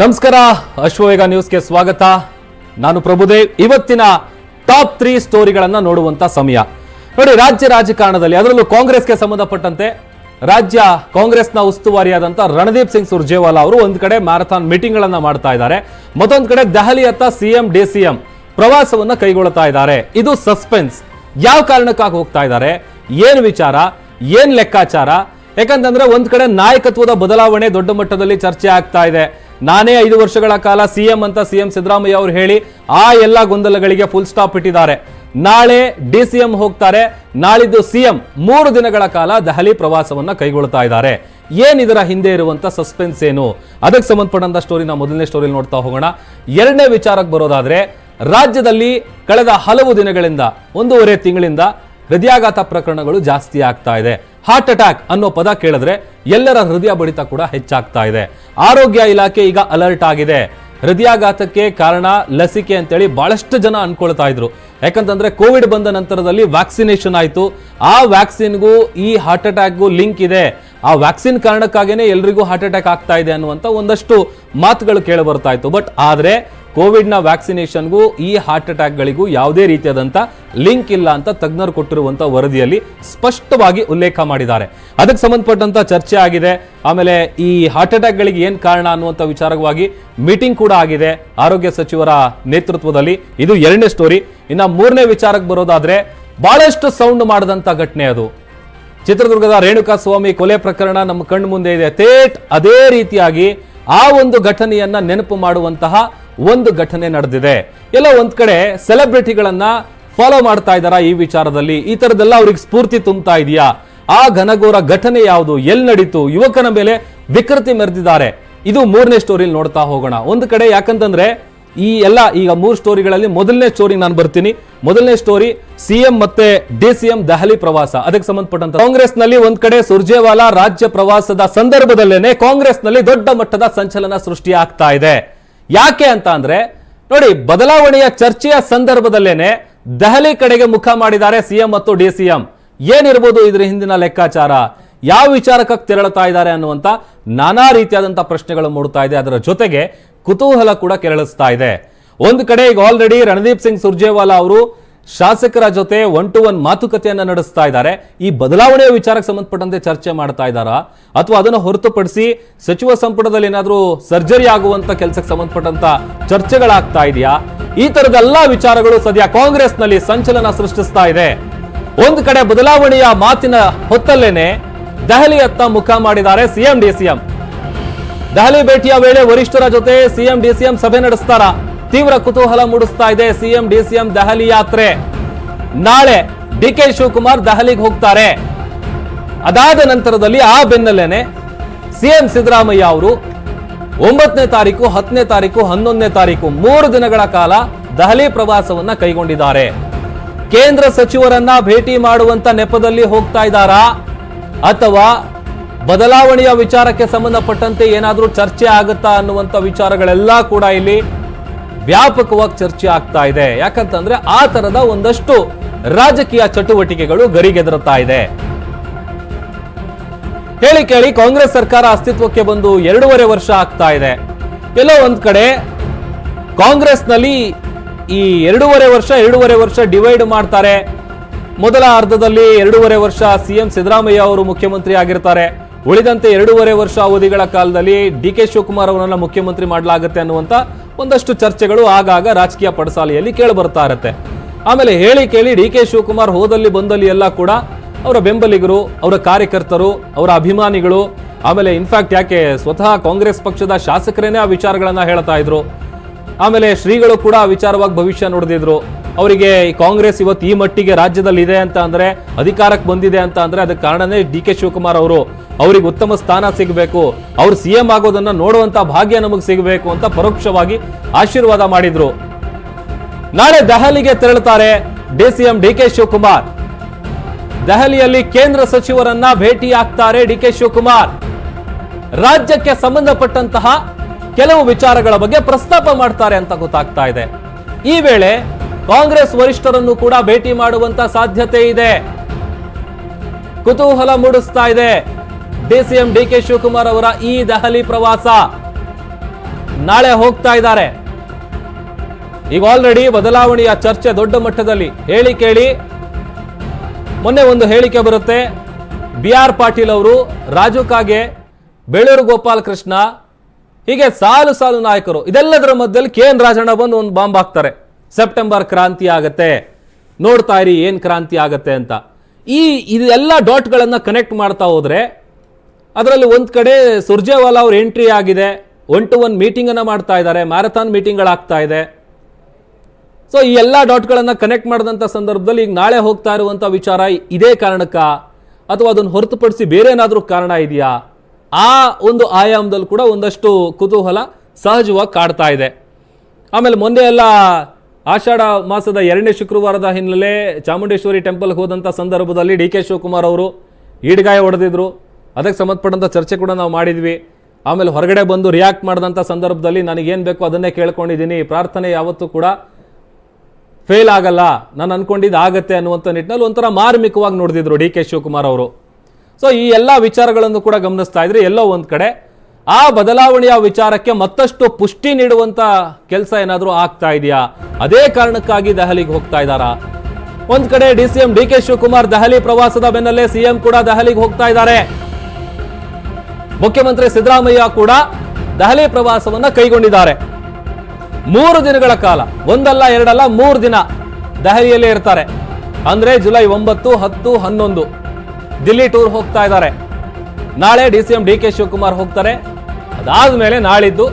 ನಮಸ್ಕಾರ ಅಶ್ವವೇಗ ನ್ಯೂಸ್ಗೆ ಸ್ವಾಗತ. ನಾನು ಪ್ರಭುದೇವ್. ಇವತ್ತಿನ ಟಾಪ್ ತ್ರೀ ಸ್ಟೋರಿಗಳನ್ನು ನೋಡುವಂತ ಸಮಯ. ನೋಡಿ, ರಾಜ್ಯ ರಾಜಕಾರಣದಲ್ಲಿ, ಅದರಲ್ಲೂ ಕಾಂಗ್ರೆಸ್ಗೆ ಸಂಬಂಧಪಟ್ಟಂತೆ ರಾಜ್ಯ ಕಾಂಗ್ರೆಸ್ನ ಉಸ್ತುವಾರಿಯಾದಂಥ ರಣದೀಪ್ ಸಿಂಗ್ ಸುರ್ಜೇವಾಲಾ ಅವರು ಒಂದು ಕಡೆ ಮ್ಯಾರಥಾನ್ ಮೀಟಿಂಗ್ ಗಳನ್ನ ಮಾಡ್ತಾ ಇದ್ದಾರೆ. ಮತ್ತೊಂದು ಕಡೆ ದೆಹಲಿಯತ್ತ ಸಿಎಂ ಡಿ ಸಿಎಂ ಪ್ರವಾಸವನ್ನ ಕೈಗೊಳ್ಳುತ್ತಾ ಇದ್ದಾರೆ. ಇದು ಸಸ್ಪೆನ್ಸ್. ಯಾವ ಕಾರಣಕ್ಕಾಗಿ ಹೋಗ್ತಾ ಇದ್ದಾರೆ? ಏನು ವಿಚಾರ? ಏನು ಲೆಕ್ಕಾಚಾರ? ಯಾಕಂತಂದ್ರೆ ಒಂದು ಕಡೆ ನಾಯಕತ್ವದ ಬದಲಾವಣೆ ದೊಡ್ಡ ಮಟ್ಟದಲ್ಲಿ ಚರ್ಚೆ ಆಗ್ತಾ ಇದೆ. ನಾನೇ ಐದು ವರ್ಷಗಳ ಕಾಲ ಸಿಎಂ ಅಂತ ಸಿಎಂ ಸಿದ್ದರಾಮಯ್ಯ ಅವರು ಹೇಳಿ ಆ ಎಲ್ಲ ಗೊಂದಲಗಳಿಗೆ ಫುಲ್ ಸ್ಟಾಪ್ ಇಟ್ಟಿದ್ದಾರೆ. ನಾಳೆ ಡಿ ಸಿಎಂ ಹೋಗ್ತಾರೆ. ನಾಳಿದ್ದು ಸಿಎಂ ಮೂರು ದಿನಗಳ ಕಾಲ ದೆಹಲಿ ಪ್ರವಾಸವನ್ನ ಕೈಗೊಳ್ತಾ ಇದ್ದಾರೆ. ಏನಿದರ ಹಿಂದೆ ಇರುವಂತ ಸಸ್ಪೆನ್ಸ್ ಏನು? ಅದಕ್ಕೆ ಸಂಬಂಧಪಟ್ಟಂತ ಸ್ಟೋರಿ ನಾವು ಮೊದಲನೇ ಸ್ಟೋರಿ ನೋಡ್ತಾ ಹೋಗೋಣ. ಎರಡನೇ ವಿಚಾರಕ್ಕೆ ಬರೋದಾದ್ರೆ, ರಾಜ್ಯದಲ್ಲಿ ಕಳೆದ ಹಲವು ದಿನಗಳಿಂದ, ಒಂದೂವರೆ ತಿಂಗಳಿಂದ ಹೃದಯಾಘಾತ ಪ್ರಕರಣಗಳು ಜಾಸ್ತಿ ಆಗ್ತಾ ಇದೆ. ಹಾರ್ಟ್ ಅಟ್ಯಾಕ್ ಅನ್ನೋ ಪದ ಕೇಳಿದ್ರೆ ಎಲ್ಲರ ಹೃದಯ ಬಡಿತ ಕೂಡ ಹೆಚ್ಚಾಗ್ತಾ ಇದೆ. ಆರೋಗ್ಯ ಇಲಾಖೆ ಈಗ ಅಲರ್ಟ್ ಆಗಿದೆ. ಹೃದಯಾಘಾತಕ್ಕೆ ಕಾರಣ ಲಸಿಕೆ ಅಂತೇಳಿ ಬಹಳಷ್ಟು ಜನ ಅನ್ಕೊಳ್ತಾ ಇದ್ರು. ಯಾಕಂತಂದ್ರೆ ಕೋವಿಡ್ ಬಂದ ನಂತರದಲ್ಲಿ ವ್ಯಾಕ್ಸಿನೇಷನ್ ಆಯಿತು. ಆ ವ್ಯಾಕ್ಸಿನ್ಗೂ ಈ ಹಾರ್ಟ್ ಅಟ್ಯಾಕ್ಗೂ ಲಿಂಕ್ ಇದೆ. ಆ ವ್ಯಾಕ್ಸಿನ್ ಕಾರಣಕ್ಕಾಗೇನೆ ಎಲ್ರಿಗೂ ಹಾರ್ಟ್ ಅಟ್ಯಾಕ್ ಆಗ್ತಾ ಇದೆ ಅನ್ನುವಂಥ ಒಂದಷ್ಟು ಮಾತುಗಳು ಕೇಳಿ ಬರ್ತಾ ಇತ್ತು. ಬಟ್ ಆದ್ರೆ ಕೋವಿಡ್ನ ವ್ಯಾಕ್ಸಿನೇಷನ್ಗೂ ಈ ಹಾರ್ಟ್ ಅಟ್ಯಾಕ್ಗಳಿಗೂ ಯಾವುದೇ ರೀತಿಯಾದಂಥ ಲಿಂಕ್ ಇಲ್ಲ ಅಂತ ತಜ್ಞರು ಕೊಟ್ಟಿರುವಂಥ ವರದಿಯಲ್ಲಿ ಸ್ಪಷ್ಟವಾಗಿ ಉಲ್ಲೇಖ ಮಾಡಿದ್ದಾರೆ. ಅದಕ್ಕೆ ಸಂಬಂಧಪಟ್ಟಂಥ ಚರ್ಚೆ ಆಗಿದೆ. ಆಮೇಲೆ ಈ ಹಾರ್ಟ್ ಅಟ್ಯಾಕ್ಗಳಿಗೆ ಏನು ಕಾರಣ ಅನ್ನುವಂಥ ವಿಚಾರವಾಗಿ ಮೀಟಿಂಗ್ ಕೂಡ ಆಗಿದೆ ಆರೋಗ್ಯ ಸಚಿವರ ನೇತೃತ್ವದಲ್ಲಿ. ಇದು ಎರಡನೇ ಸ್ಟೋರಿ. ಇನ್ನು ಮೂರನೇ ವಿಚಾರಕ್ಕೆ ಬರೋದಾದರೆ ಬಹಳಷ್ಟು ಸೌಂಡ್ ಮಾಡಿದಂಥ ಘಟನೆ ಅದು. ಚಿತ್ರದುರ್ಗದ ರೇಣುಕಾ ಸ್ವಾಮಿ ಕೊಲೆ ಪ್ರಕರಣ ನಮ್ಮ ಕಣ್ಣು ಮುಂದೆ ಇದೆ. ತೇಟ್ ಅದೇ ರೀತಿಯಾಗಿ ಆ ಒಂದು ಘಟನೆಯನ್ನ ನೆನಪು ಮಾಡುವಂತಹ ಒಂದು ಘಟನೆ ನಡೆದಿದೆ. ಎಲ್ಲ ಒಂದ್ ಕಡೆ ಸೆಲೆಬ್ರಿಟಿಗಳನ್ನ ಫಾಲೋ ಮಾಡ್ತಾ ಇದ್ದಾರಾ ಈ ವಿಚಾರದಲ್ಲಿ? ಈ ತರದೆಲ್ಲ ಅವ್ರಿಗೆ ಸ್ಫೂರ್ತಿ ತುಂಬ್ತಾ ಇದೆಯಾ? ಆ ಘನಘೋರ ಘಟನೆ ಯಾವುದು? ಎಲ್ಲಿ ನಡೀತು? ಯುವಕನ ಮೇಲೆ ವಿಕೃತಿ ಮೆರೆದಿದ್ದಾರೆ. ಇದು ಮೂರನೇ ಸ್ಟೋರಿಲಿ ನೋಡ್ತಾ ಹೋಗೋಣ. ಒಂದು ಕಡೆ ಯಾಕಂತಂದ್ರೆ ಈ ಎಲ್ಲ ಈಗ ಮೂರು ಸ್ಟೋರಿಗಳಲ್ಲಿ ಮೊದಲನೇ ಸ್ಟೋರಿ ನಾನು ಬರ್ತೀನಿ. ಮೊದಲನೇ ಸ್ಟೋರಿ ಸಿಎಂ ಮತ್ತೆ ಡಿ ಸಿಎಂ ದೆಹಲಿ ಪ್ರವಾಸ. ಅದಕ್ಕೆ ಸಂಬಂಧಪಟ್ಟಂತ ಕಾಂಗ್ರೆಸ್ನಲ್ಲಿ ಒಂದ್ ಕಡೆ ಸುರ್ಜೇವಾಲಾ ರಾಜ್ಯ ಪ್ರವಾಸದ ಸಂದರ್ಭದಲ್ಲೇನೆ ಕಾಂಗ್ರೆಸ್ನಲ್ಲಿ ದೊಡ್ಡ ಮಟ್ಟದ ಸಂಚಲನ ಸೃಷ್ಟಿ ಆಗ್ತಾ ಇದೆ. ಯಾಕೆ ಅಂತ ಅಂದ್ರೆ, ನೋಡಿ, ಬದಲಾವಣೆಯ ಚರ್ಚೆಯ ಸಂದರ್ಭದಲ್ಲೇನೆ ದೆಹಲಿ ಕಡೆಗೆ ಮುಖ ಮಾಡಿದ್ದಾರೆ ಸಿಎಂ ಮತ್ತು ಡಿ ಸಿಎಂ ಏನಿರ್ಬೋದು ಇದ್ರ ಹಿಂದಿನ ಲೆಕ್ಕಾಚಾರ? ಯಾವ ವಿಚಾರಕ್ಕೆ ತೆರಳುತ್ತಾ ಇದ್ದಾರೆ ಅನ್ನುವಂತ ನಾನಾ ರೀತಿಯಾದಂತಹ ಪ್ರಶ್ನೆಗಳು ಮೂಡ್ತಾ ಇದೆ. ಅದರ ಜೊತೆಗೆ ಕುತೂಹಲ ಕೂಡ ಕೆರಳಿಸ್ತಾ ಇದೆ. ಒಂದು ಕಡೆ ಈಗ ಆಲ್ರೆಡಿ ರಣದೀಪ್ ಸಿಂಗ್ ಸುರ್ಜೇವಾಲಾ ಅವರು ಶಾಸಕರ ಜೊತೆ ಒನ್ ಟು ಒನ್ ಮಾತುಕತೆಯನ್ನ ನಡೆಸ್ತಾ ಇದ್ದಾರೆ. ಈ ಬದಲಾವಣೆಯ ವಿಚಾರಕ್ಕೆ ಸಂಬಂಧಪಟ್ಟಂತೆ ಚರ್ಚೆ ಮಾಡ್ತಾ ಇದ್ದಾರಾ? ಅಥವಾ ಅದನ್ನು ಹೊರತುಪಡಿಸಿ ಸಚಿವ ಸಂಪುಟದಲ್ಲಿ ಏನಾದರೂ ಸರ್ಜರಿ ಆಗುವಂತ ಕೆಲಸಕ್ಕೆ ಸಂಬಂಧಪಟ್ಟಂತ ಚರ್ಚೆಗಳಾಗ್ತಾ ಇದೆಯಾ? ಈ ತರದ ಎಲ್ಲಾ ವಿಚಾರಗಳು ಸದ್ಯ ಕಾಂಗ್ರೆಸ್ನಲ್ಲಿ ಸಂಚಲನ ಸೃಷ್ಟಿಸ್ತಾ ಇದೆ. ಒಂದು ಕಡೆ ಬದಲಾವಣೆಯ ಮಾತಿನ ಹೊತ್ತಲ್ಲೇನೆ ದೆಹಲಿಯತ್ತ ಮುಖ ಮಾಡಿದ್ದಾರೆ ಸಿಎಂ ಡಿ ಸಿಎಂ ದೆಹಲಿ ಭೇಟಿಯ ವೇಳೆ ವರಿಷ್ಠರ ಜೊತೆ ಸಿಎಂ ಡಿಸಿಎಂ ಸಭೆ ನಡೆಸ್ತಾರ? ತೀವ್ರ ಕುತೂಹಲ ಮೂಡಿಸ್ತಾ ಇದೆ ಸಿಎಂ, ಡಿಸಿಎಂ ದೆಹಲಿ ಯಾತ್ರೆ. ನಾಳೆ ಡಿ ಕೆ ಶಿವಕುಮಾರ್ ದೆಹಲಿಗೆ ಹೋಗ್ತಾರೆ. ಅದಾದ ನಂತರದಲ್ಲಿ ಆ ಬೆನ್ನಲ್ಲೇನೆ ಸಿಎಂ ಸಿದ್ದರಾಮಯ್ಯ ಅವರು ಒಂಬತ್ತನೇ ತಾರೀಕು, ಹತ್ತನೇ ತಾರೀಕು, ಹನ್ನೊಂದನೇ ತಾರೀಕು, ಮೂರು ದಿನಗಳ ಕಾಲ ದೆಹಲಿ ಪ್ರವಾಸವನ್ನ ಕೈಗೊಂಡಿದ್ದಾರೆ. ಕೇಂದ್ರ ಸಚಿವರನ್ನ ಭೇಟಿ ಮಾಡುವಂತ ನೆಪದಲ್ಲಿ ಹೋಗ್ತಾ ಇದ್ದಾರಾ? ಅಥವಾ ಬದಲಾವಣೆಯ ವಿಚಾರಕ್ಕೆ ಸಂಬಂಧಪಟ್ಟಂತೆ ಏನಾದರೂ ಚರ್ಚೆ ಆಗುತ್ತಾ ಅನ್ನುವಂಥ ವಿಚಾರಗಳೆಲ್ಲ ಕೂಡ ಇಲ್ಲಿ ವ್ಯಾಪಕವಾಗಿ ಚರ್ಚೆ ಆಗ್ತಾ ಇದೆ. ಯಾಕಂತಂದ್ರೆ ಆ ತರದ ಒಂದಷ್ಟು ರಾಜಕೀಯ ಚಟುವಟಿಕೆಗಳು ಗರಿಗೆದರುತ್ತಾ ಇದೆ. ಹೇಳಿ ಕೇಳಿ, ಕಾಂಗ್ರೆಸ್ ಸರ್ಕಾರ ಅಸ್ತಿತ್ವಕ್ಕೆ ಬಂದು ಎರಡೂವರೆ ವರ್ಷ ಆಗ್ತಾ ಇದೆ. ಎಲ್ಲೋ ಒಂದ್ ಕಡೆ ಕಾಂಗ್ರೆಸ್ನಲ್ಲಿ ಈ ಎರಡೂವರೆ ವರ್ಷ ಎರಡೂವರೆ ವರ್ಷ ಡಿವೈಡ್ ಮಾಡ್ತಾರೆ. ಮೊದಲ ಅರ್ಧದಲ್ಲಿ ಎರಡೂವರೆ ವರ್ಷ ಸಿಎಂ ಸಿದ್ದರಾಮಯ್ಯ ಅವರು ಮುಖ್ಯಮಂತ್ರಿ ಆಗಿರ್ತಾರೆ. ಉಳಿದಂತೆ ಎರಡೂವರೆ ವರ್ಷ ಅವಧಿಗಳ ಕಾಲದಲ್ಲಿ ಡಿ ಕೆ ಶಿವಕುಮಾರ್ ಅವರನ್ನ ಮುಖ್ಯಮಂತ್ರಿ ಮಾಡಲಾಗುತ್ತೆ ಅನ್ನುವಂತ ಒಂದಷ್ಟು ಚರ್ಚೆಗಳು ಆಗಾಗ ರಾಜಕೀಯ ಪಡಸಾಲೆಯಲ್ಲಿ ಕೇಳಿ ಬರ್ತಾ ಇರುತ್ತೆ ಆಮೇಲೆ ಹೇಳಿ ಕೇಳಿ ಡಿ ಕೆ ಶಿವಕುಮಾರ್ ಹೋದಲ್ಲಿ ಬಂದಲ್ಲಿ ಎಲ್ಲ ಕೂಡ ಅವರ ಬೆಂಬಲಿಗರು, ಅವರ ಕಾರ್ಯಕರ್ತರು, ಅವರ ಅಭಿಮಾನಿಗಳು, ಆಮೇಲೆ ಇನ್ಫ್ಯಾಕ್ಟ್ ಯಾಕೆ ಸ್ವತಃ ಕಾಂಗ್ರೆಸ್ ಪಕ್ಷದ ಶಾಸಕರೇನೆ ಆ ವಿಚಾರಗಳನ್ನು ಹೇಳ್ತಾ ಇದ್ರು. ಆಮೇಲೆ ಶ್ರೀಗಳು ಕೂಡ ಆ ವಿಚಾರವಾಗಿ ಭವಿಷ್ಯ ನುಡಿದಿದ್ರು. ಅವರಿಗೆ ಕಾಂಗ್ರೆಸ್ ಇವತ್ತು ಈ ಮಟ್ಟಿಗೆ ರಾಜ್ಯದಲ್ಲಿ ಇದೆ ಅಂತ ಅಂದ್ರೆ, ಅಧಿಕಾರಕ್ಕೆ ಬಂದಿದೆ ಅಂತ ಅಂದ್ರೆ, ಅದಕ್ಕೆ ಕಾರಣನೇ ಡಿ ಕೆ ಶಿವಕುಮಾರ್ ಅವರು. ಅವರಿಗೆ ಉತ್ತಮ ಸ್ಥಾನ ಸಿಗಬೇಕು, ಅವ್ರು ಸಿಎಂ ಆಗೋದನ್ನ ನೋಡುವಂತ ಭಾಗ್ಯ ನಮಗೆ ಸಿಗಬೇಕು ಅಂತ ಪರೋಕ್ಷವಾಗಿ ಆಶೀರ್ವಾದ ಮಾಡಿದ್ರು. ನಾಳೆ ದೆಹಲಿಗೆ ತೆರಳುತ್ತಾರೆ ಡಿಸಿಎಂ ಡಿ ಕೆ ಶಿವಕುಮಾರ್. ದೆಹಲಿಯಲ್ಲಿ ಕೇಂದ್ರ ಸಚಿವರನ್ನ ಭೇಟಿ ಆಗ್ತಾರೆ ಡಿ ಕೆ ಶಿವಕುಮಾರ್. ರಾಜ್ಯಕ್ಕೆ ಸಂಬಂಧಪಟ್ಟಂತಹ ಕೆಲವು ವಿಚಾರಗಳ ಬಗ್ಗೆ ಪ್ರಸ್ತಾಪ ಮಾಡ್ತಾರೆ ಅಂತ ಗೊತ್ತಾಗ್ತಾ ಇದೆ. ಈ ವೇಳೆ ಕಾಂಗ್ರೆಸ್ ವರಿಷ್ಠರನ್ನು ಕೂಡ ಭೇಟಿ ಮಾಡುವಂತ ಸಾಧ್ಯತೆ ಇದೆ. ಕುತೂಹಲ ಮೂಡಿಸ್ತಾ ಇದೆ. ಡಿಸಿಎಂ ಡಿ ಕೆ ಶಿವಕುಮಾರ್ ಅವರ ಈ ದೆಹಲಿ ಪ್ರವಾಸ ನಾಳೆ ಹೋಗ್ತಾ ಇದ್ದಾರೆ. ಈಗ ಆಲ್ರೆಡಿ ಬದಲಾವಣೆಯ ಚರ್ಚೆ ದೊಡ್ಡ ಮಟ್ಟದಲ್ಲಿ. ಹೇಳಿ ಕೇಳಿ. ಮೊನ್ನೆ ಒಂದು ಹೇಳಿಕೆ ಬರುತ್ತೆ. ಬಿ ಆರ್ ಪಾಟೀಲ್ ಅವರು ರಾಜು ಕಾಗೆ, ಬೇಳೂರು ಗೋಪಾಲ್ ಕೃಷ್ಣ, ಹೀಗೆ ಸಾಲು ಸಾಲು ನಾಯಕರು, ಇದೆಲ್ಲದರ ಮಧ್ಯದಲ್ಲಿ ಕೆ ಎನ್ ರಾಜಣ್ಣ ಬಂದು ಒಂದು ಬಾಂಬ್ ಹಾಕ್ತಾರೆ. ಸೆಪ್ಟೆಂಬರ್ ಕ್ರಾಂತಿ ಆಗತ್ತೆ. ನೋಡ್ತಾ ಇರಿ ಏನು ಕ್ರಾಂತಿ ಆಗತ್ತೆ ಅಂತ. ಈ, ಇದೆಲ್ಲ ಡಾಟ್ಗಳನ್ನು ಕನೆಕ್ಟ್ ಮಾಡ್ತಾ ಹೋದ್ರೆ ಅದರಲ್ಲಿ ಒಂದು ಕಡೆ ಸುರ್ಜೇವಾಲಾ ಅವ್ರ ಎಂಟ್ರಿ ಆಗಿದೆ. ಒನ್ ಟು ಒನ್ ಮೀಟಿಂಗ್ ಅನ್ನ ಮಾಡ್ತಾ ಇದ್ದಾರೆ. ಮ್ಯಾರಥಾನ್ ಮೀಟಿಂಗ್ಗಳಾಗ್ತಾ ಇದೆ. ಸೊ ಈ ಎಲ್ಲ ಡಾಟ್ಗಳನ್ನು ಕನೆಕ್ಟ್ ಮಾಡಿದಂಥ ಸಂದರ್ಭದಲ್ಲಿ ಈಗ ನಾಳೆ ಹೋಗ್ತಾ ಇರುವಂಥ ವಿಚಾರ ಇದೇ ಕಾರಣಕ್ಕ ಅಥವಾ ಅದನ್ನು ಹೊರತುಪಡಿಸಿ ಬೇರೆ ಏನಾದರೂ ಕಾರಣ ಇದೆಯಾ? ಆ ಒಂದು ಆಯಾಮದಲ್ಲಿ ಕೂಡ ಒಂದಷ್ಟು ಕುತೂಹಲ ಸಹಜವಾಗಿ ಕಾಡ್ತಾ ಇದೆ. ಆಮೇಲೆ ಮೊನ್ನೆ ಎಲ್ಲ ಆಷಾಢ ಮಾಸದ ಎರಡನೇ ಶುಕ್ರವಾರದ ಹಿನ್ನೆಲೆ ಚಾಮುಂಡೇಶ್ವರಿ ಟೆಂಪಲ್ಗೆ ಹೋದಂಥ ಸಂದರ್ಭದಲ್ಲಿ ಡಿ ಕೆ ಶಿವಕುಮಾರ್ ಅವರು ಈಡ್ಗಾಯ ಹೊಡೆದಿದ್ರು. ಅದಕ್ಕೆ ಸಂಬಂಧಪಟ್ಟಂಥ ಚರ್ಚೆ ಕೂಡ ನಾವು ಮಾಡಿದ್ವಿ. ಆಮೇಲೆ ಹೊರಗಡೆ ಬಂದು ರಿಯಾಕ್ಟ್ ಮಾಡಿದಂಥ ಸಂದರ್ಭದಲ್ಲಿ ನನಗೇನು ಬೇಕೋ ಅದನ್ನೇ ಕೇಳ್ಕೊಂಡಿದ್ದೀನಿ. ಪ್ರಾರ್ಥನೆ ಯಾವತ್ತೂ ಕೂಡ ಫೇಲ್ ಆಗಲ್ಲ. ನಾನು ಅಂದ್ಕೊಂಡಿದ್ದು ಆಗತ್ತೆ ಅನ್ನುವಂಥ ನಿಟ್ಟಿನಲ್ಲಿ ಒಂಥರ ಮಾರ್ಮಿಕವಾಗಿ ನೋಡಿದ್ರು ಡಿ ಕೆ ಶಿವಕುಮಾರ್ ಅವರು. ಸೊ ಈ ಎಲ್ಲ ವಿಚಾರಗಳನ್ನು ಕೂಡ ಗಮನಿಸ್ತಾ ಇದ್ರೆ ಎಲ್ಲೋ ಒಂದು ಕಡೆ ಆ ಬದಲಾವಣೆಯ ವಿಚಾರಕ್ಕೆ ಮತ್ತಷ್ಟು ಪುಷ್ಟಿ ನೀಡುವಂತ ಕೆಲಸ ಏನಾದರೂ ಆಗ್ತಾ ಇದೆಯಾ? ಅದೇ ಕಾರಣಕ್ಕಾಗಿ ದೆಹಲಿಗೆ ಹೋಗ್ತಾ ಇದ್ದಾರಾ? ಒಂದು ಕಡೆ D C M D K Shivakumar Delhi ಪ್ರವಾಸದ ಬೆನ್ನಲ್ಲೇ ಸಿಎಂ ಕೂಡ ದೆಹಲಿಗೆ ಹೋಗ್ತಾ ಇದ್ದಾರೆ. ಮುಖ್ಯಮಂತ್ರಿ ಸಿದ್ದರಾಮಯ್ಯ ಕೂಡ ದೆಹಲಿ ಪ್ರವಾಸವನ್ನ ಕೈಗೊಂಡಿದ್ದಾರೆ. ಮೂರು ದಿನಗಳ ಕಾಲ, ಒಂದಲ್ಲ ಎರಡಲ್ಲ ಮೂರು ದಿನ ದೆಹಲಿಯಲ್ಲೇ ಇರ್ತಾರೆ. ಅಂದ್ರೆ ಜುಲೈ ಒಂಬತ್ತು, ಹತ್ತು, ಹನ್ನೊಂದು ದಿಲ್ಲಿ ಟೂರ್ ಹೋಗ್ತಾ ಇದ್ದಾರೆ. ನಾಳೆ D C M D K Shivakumar ಹೋಗ್ತಾರೆ. ಅದಾದ ಮೇಲೆ ನಾಳಿದ್ದು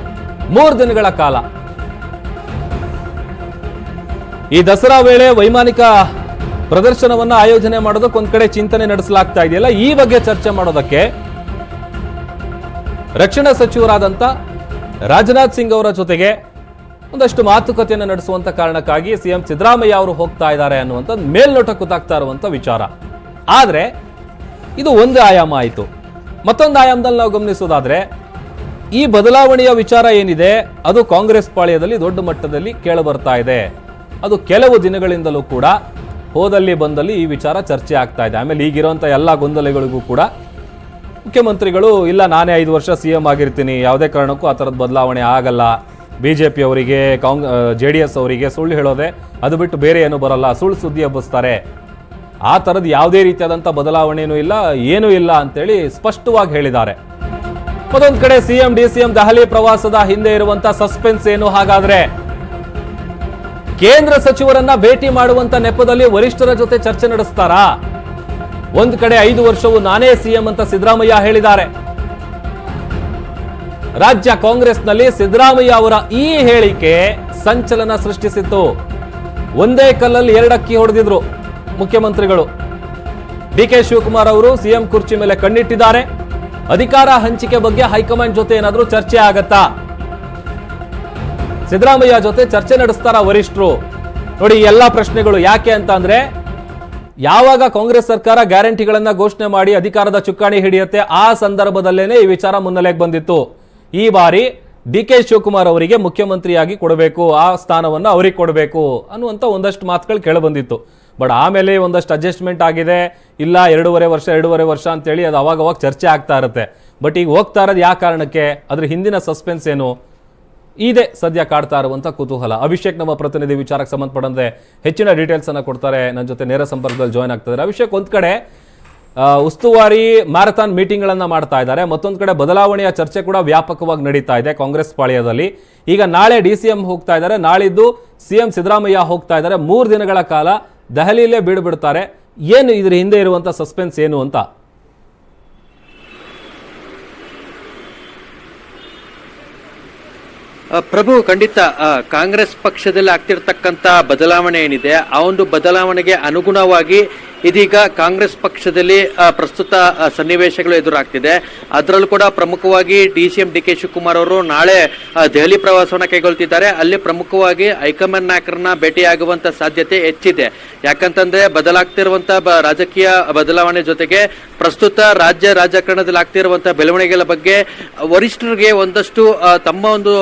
ಮೂರು ದಿನಗಳ ಕಾಲ. ಈ ದಸರಾ ವೇಳೆ ವೈಮಾನಿಕ ಪ್ರದರ್ಶನವನ್ನ ಆಯೋಜನೆ ಮಾಡೋದಕ್ಕೆ ಒಂದ್ ಕಡೆ ಚಿಂತನೆ ನಡೆಸಲಾಗ್ತಾ ಇದೆಯಲ್ಲ, ಈ ಬಗ್ಗೆ ಚರ್ಚೆ ಮಾಡೋದಕ್ಕೆ ರಕ್ಷಣಾ ಸಚಿವರಾದಂಥ ರಾಜನಾಥ್ ಸಿಂಗ್ ಅವರ ಜೊತೆಗೆ ಒಂದಷ್ಟು ಮಾತುಕತೆಯನ್ನು ನಡೆಸುವಂಥ ಕಾರಣಕ್ಕಾಗಿ ಸಿಎಂ ಸಿದ್ದರಾಮಯ್ಯ ಅವರು ಹೋಗ್ತಾ ಇದ್ದಾರೆ ಅನ್ನುವಂಥದ್ದು ಮೇಲ್ನೋಟಕ್ಕೆ ಗೊತ್ತಾಗ್ತಾ ಇರುವಂಥ ವಿಚಾರ. ಆದರೆ ಇದು ಒಂದು ಆಯಾಮ ಆಯಿತು. ಮತ್ತೊಂದು ಆಯಾಮದಲ್ಲಿ ನಾವು ಗಮನಿಸೋದಾದರೆ, ಈ ಬದಲಾವಣೆಯ ವಿಚಾರ ಏನಿದೆ, ಅದು ಕಾಂಗ್ರೆಸ್ ಪಾಳ್ಯದಲ್ಲಿ ದೊಡ್ಡ ಮಟ್ಟದಲ್ಲಿ ಕೇಳಬರ್ತಾ ಇದೆ. ಅದು ಕೆಲವು ದಿನಗಳಿಂದಲೂ ಕೂಡ ಹೋದಲ್ಲಿ ಬಂದಲ್ಲಿ ಈ ವಿಚಾರ ಚರ್ಚೆ ಆಗ್ತಾ ಇದೆ. ಆಮೇಲೆ ಈಗಿರುವಂಥ ಎಲ್ಲ ಗೊಂದಲಗಳಿಗೂ ಕೂಡ ಮುಖ್ಯಮಂತ್ರಿಗಳು, ಇಲ್ಲ ನಾನೇ ಐದು ವರ್ಷ ಸಿ ಎಂ ಆಗಿರ್ತೀನಿ, ಯಾವುದೇ ಕಾರಣಕ್ಕೂ ಆ ಥರದ ಬದಲಾವಣೆ ಆಗಲ್ಲ. ಬಿ ಜೆ ಪಿ ಅವರಿಗೆ, ಕಾಂಗ್ ಜೆ ಡಿ ಎಸ್ ಅವರಿಗೆ ಸುಳ್ಳು ಹೇಳೋದೆ, ಅದು ಬಿಟ್ಟು ಬೇರೆ ಏನು ಬರಲ್ಲ, ಸುಳ್ಳು ಸುದ್ದಿ ಹಬ್ಬಿಸ್ತಾರೆ. ಆ ಥರದ್ದು ಯಾವುದೇ ರೀತಿಯಾದಂಥ ಬದಲಾವಣೆಯೂ ಇಲ್ಲ, ಏನೂ ಇಲ್ಲ ಅಂತೇಳಿ ಸ್ಪಷ್ಟವಾಗಿ ಹೇಳಿದ್ದಾರೆ. ಮತ್ತೊಂದು ಕಡೆ C M D C M Delhi ಪ್ರವಾಸದ ಹಿಂದೆ ಇರುವಂಥ ಸಸ್ಪೆನ್ಸ್ ಏನು ಹಾಗಾದ್ರೆ? ಕೇಂದ್ರ ಸಚಿವರನ್ನ ಭೇಟಿ ಮಾಡುವಂತ ನೆಪದಲ್ಲಿ ವರಿಷ್ಠರ ಜೊತೆ ಚರ್ಚೆ ನಡೆಸ್ತಾರಾ? ಒಂದ್ ಕಡೆ ಐದು ವರ್ಷವೂ ನಾನೇ ಸಿಎಂ ಅಂತ ಸಿದ್ದರಾಮಯ್ಯ ಹೇಳಿದ್ದಾರೆ. ರಾಜ್ಯ ಕಾಂಗ್ರೆಸ್ನಲ್ಲಿ ಸಿದ್ದರಾಮಯ್ಯ ಅವರ ಈ ಹೇಳಿಕೆ ಸಂಚಲನ ಸೃಷ್ಟಿಸಿತ್ತು. ಒಂದೇ ಕಲ್ಲಲ್ಲಿ ಎರಡಕ್ಕಿ ಹೊಡೆದಿದ್ರು ಮುಖ್ಯಮಂತ್ರಿಗಳು. ಡಿ ಕೆ ಶಿವಕುಮಾರ್ ಅವರು ಸಿಎಂ ಕುರ್ಚಿ ಮೇಲೆ ಕಣ್ಣಿಟ್ಟಿದ್ದಾರೆ. ಅಧಿಕಾರ ಹಂಚಿಕೆ ಬಗ್ಗೆ ಹೈಕಮಾಂಡ್ ಜೊತೆ ಏನಾದರೂ ಚರ್ಚೆ ಆಗತ್ತಾ? ಸಿದ್ದರಾಮಯ್ಯ ಜೊತೆ ಚರ್ಚೆ ನಡೆಸ್ತಾರ ವರಿಷ್ಠರು ನೋಡಿ ಎಲ್ಲ ಪ್ರಶ್ನೆಗಳು ಯಾಕೆ ಅಂತ ಯಾವಾಗ ಕಾಂಗ್ರೆಸ್ ಸರ್ಕಾರ ಗ್ಯಾರಂಟಿಗಳನ್ನ ಘೋಷಣೆ ಮಾಡಿ ಅಧಿಕಾರದ ಚುಕ್ಕಾಣಿ ಹಿಡಿಯುತ್ತೆ ಆ ಸಂದರ್ಭದಲ್ಲೇನೆ ಈ ವಿಚಾರ ಮುನ್ನೆಲೆಗೆ ಬಂದಿತ್ತು. ಈ ಬಾರಿ ಡಿ ಕೆ ಶಿವಕುಮಾರ್ ಅವರಿಗೆ ಮುಖ್ಯಮಂತ್ರಿಯಾಗಿ ಕೊಡಬೇಕು, ಆ ಸ್ಥಾನವನ್ನು ಅವರಿಗೆ ಕೊಡಬೇಕು ಅನ್ನುವಂಥ ಒಂದಷ್ಟು ಮಾತುಗಳು ಕೇಳಬಂದಿತ್ತು. ಬಟ್ ಆಮೇಲೆ ಒಂದಷ್ಟು ಅಡ್ಜಸ್ಟ್ಮೆಂಟ್ ಆಗಿದೆ. ಇಲ್ಲ, ಎರಡೂವರೆ ವರ್ಷ ಎರಡೂವರೆ ವರ್ಷ ಅಂತೇಳಿ ಅದು ಅವಾಗ ಅವಾಗ ಚರ್ಚೆ ಆಗ್ತಾ ಇರುತ್ತೆ. ಬಟ್ ಈಗ ಹೋಗ್ತಾ ಇರೋದು ಯಾವ ಕಾರಣಕ್ಕೆ? ಅದ್ರ ಹಿಂದಿನ ಸಸ್ಪೆನ್ಸ್ ಏನು? ಇದೆ ಸದ್ಯ ಕಾಡ್ತಾ ಇರುವಂತ ಕುತೂಹಲ. ಅಭಿಷೇಕ್ ನಮ್ಮ ಪ್ರತಿನಿಧಿ ವಿಚಾರಕ್ಕೆ ಸಂಬಂಧಪಟ್ಟಂತೆ ಹೆಚ್ಚಿನ ಡೀಟೇಲ್ಸ್ ಅನ್ನ ಕೊಡ್ತಾರೆ. ನನ್ನ ಜೊತೆ ನೇರ ಸಂಪರ್ಕದಲ್ಲಿ ಜಾಯ್ನ್ ಆಗ್ತಿದ್ದಾರೆ. ಅಭಿಷೇಕ್, ಒಂದ್ ಕಡೆ ಉಸ್ತುವಾರಿ ಮ್ಯಾರಥಾನ್ ಮೀಟಿಂಗ್ಗಳನ್ನು ಮಾಡ್ತಾ ಇದ್ದಾರೆ. ಮತ್ತೊಂದು ಕಡೆ ಬದಲಾವಣೆಯ ಚರ್ಚೆ ಕೂಡ ವ್ಯಾಪಕವಾಗಿ ನಡೀತಾ ಇದೆ ಕಾಂಗ್ರೆಸ್ ಪಾಳ್ಯದಲ್ಲಿ. ಈಗ ನಾಳೆ ಡಿ ಸಿ ಎಂ ಹೋಗ್ತಾ ಇದ್ದಾರೆ. ನಾಳಿದ್ದು ಸಿ ಎಂ ಸಿದ್ದರಾಮಯ್ಯ ಹೋಗ್ತಾ ಇದ್ದಾರೆ. ಮೂರು ದಿನಗಳ ಕಾಲ ದೆಹಲಿಯಲ್ಲೇ ಬೀಡು ಬಿಡ್ತಾರೆ ಏನು ಇದ್ರ ಹಿಂದೆ ಇರುವಂತ ಸಸ್ಪೆನ್ಸ್ ಏನು ಅಂತ? ಪ್ರಭು ಖಂಡಿತ ಕಾಂಗ್ರೆಸ್ ಪಕ್ಷದಲ್ಲಿ ಆಗ್ತಿರ್ತಕ್ಕಂತ ಬದಲಾವಣೆ ಏನಿದೆ ಆ ಒಂದು ಬದಲಾವಣೆಗೆ ಅನುಗುಣವಾಗಿ ಇದೀಗ ಕಾಂಗ್ರೆಸ್ ಪಕ್ಷದಲ್ಲಿ ಪ್ರಸ್ತುತ ಸನ್ನಿವೇಶಗಳು ಎದುರಾಗ್ತಿದೆ. ಅದರಲ್ಲೂ ಕೂಡ ಪ್ರಮುಖವಾಗಿ D C M D K Shivakumar ಅವರು ನಾಳೆ ದೆಹಲಿ ಪ್ರವಾಸವನ್ನು ಕೈಗೊಳ್ತಿದ್ದಾರೆ. ಅಲ್ಲಿ ಪ್ರಮುಖವಾಗಿ ಹೈಕಮಾಂಡ್ ನಾಯಕರನ್ನ ಭೇಟಿಯಾಗುವಂತ ಸಾಧ್ಯತೆ ಹೆಚ್ಚಿದೆ. ಯಾಕಂತಂದ್ರೆ ಬದಲಾಗ್ತಿರುವಂತಹ ರಾಜಕೀಯ ಬದಲಾವಣೆ ಜೊತೆಗೆ ಪ್ರಸ್ತುತ ರಾಜ್ಯ ರಾಜಕಾರಣದಲ್ಲಿ ಆಗ್ತಿರುವಂತಹ ಬೆಳವಣಿಗೆಗಳ ಬಗ್ಗೆ ವರಿಷ್ಠರಿಗೆ ಒಂದಷ್ಟು ತಮ್ಮ ಒಂದು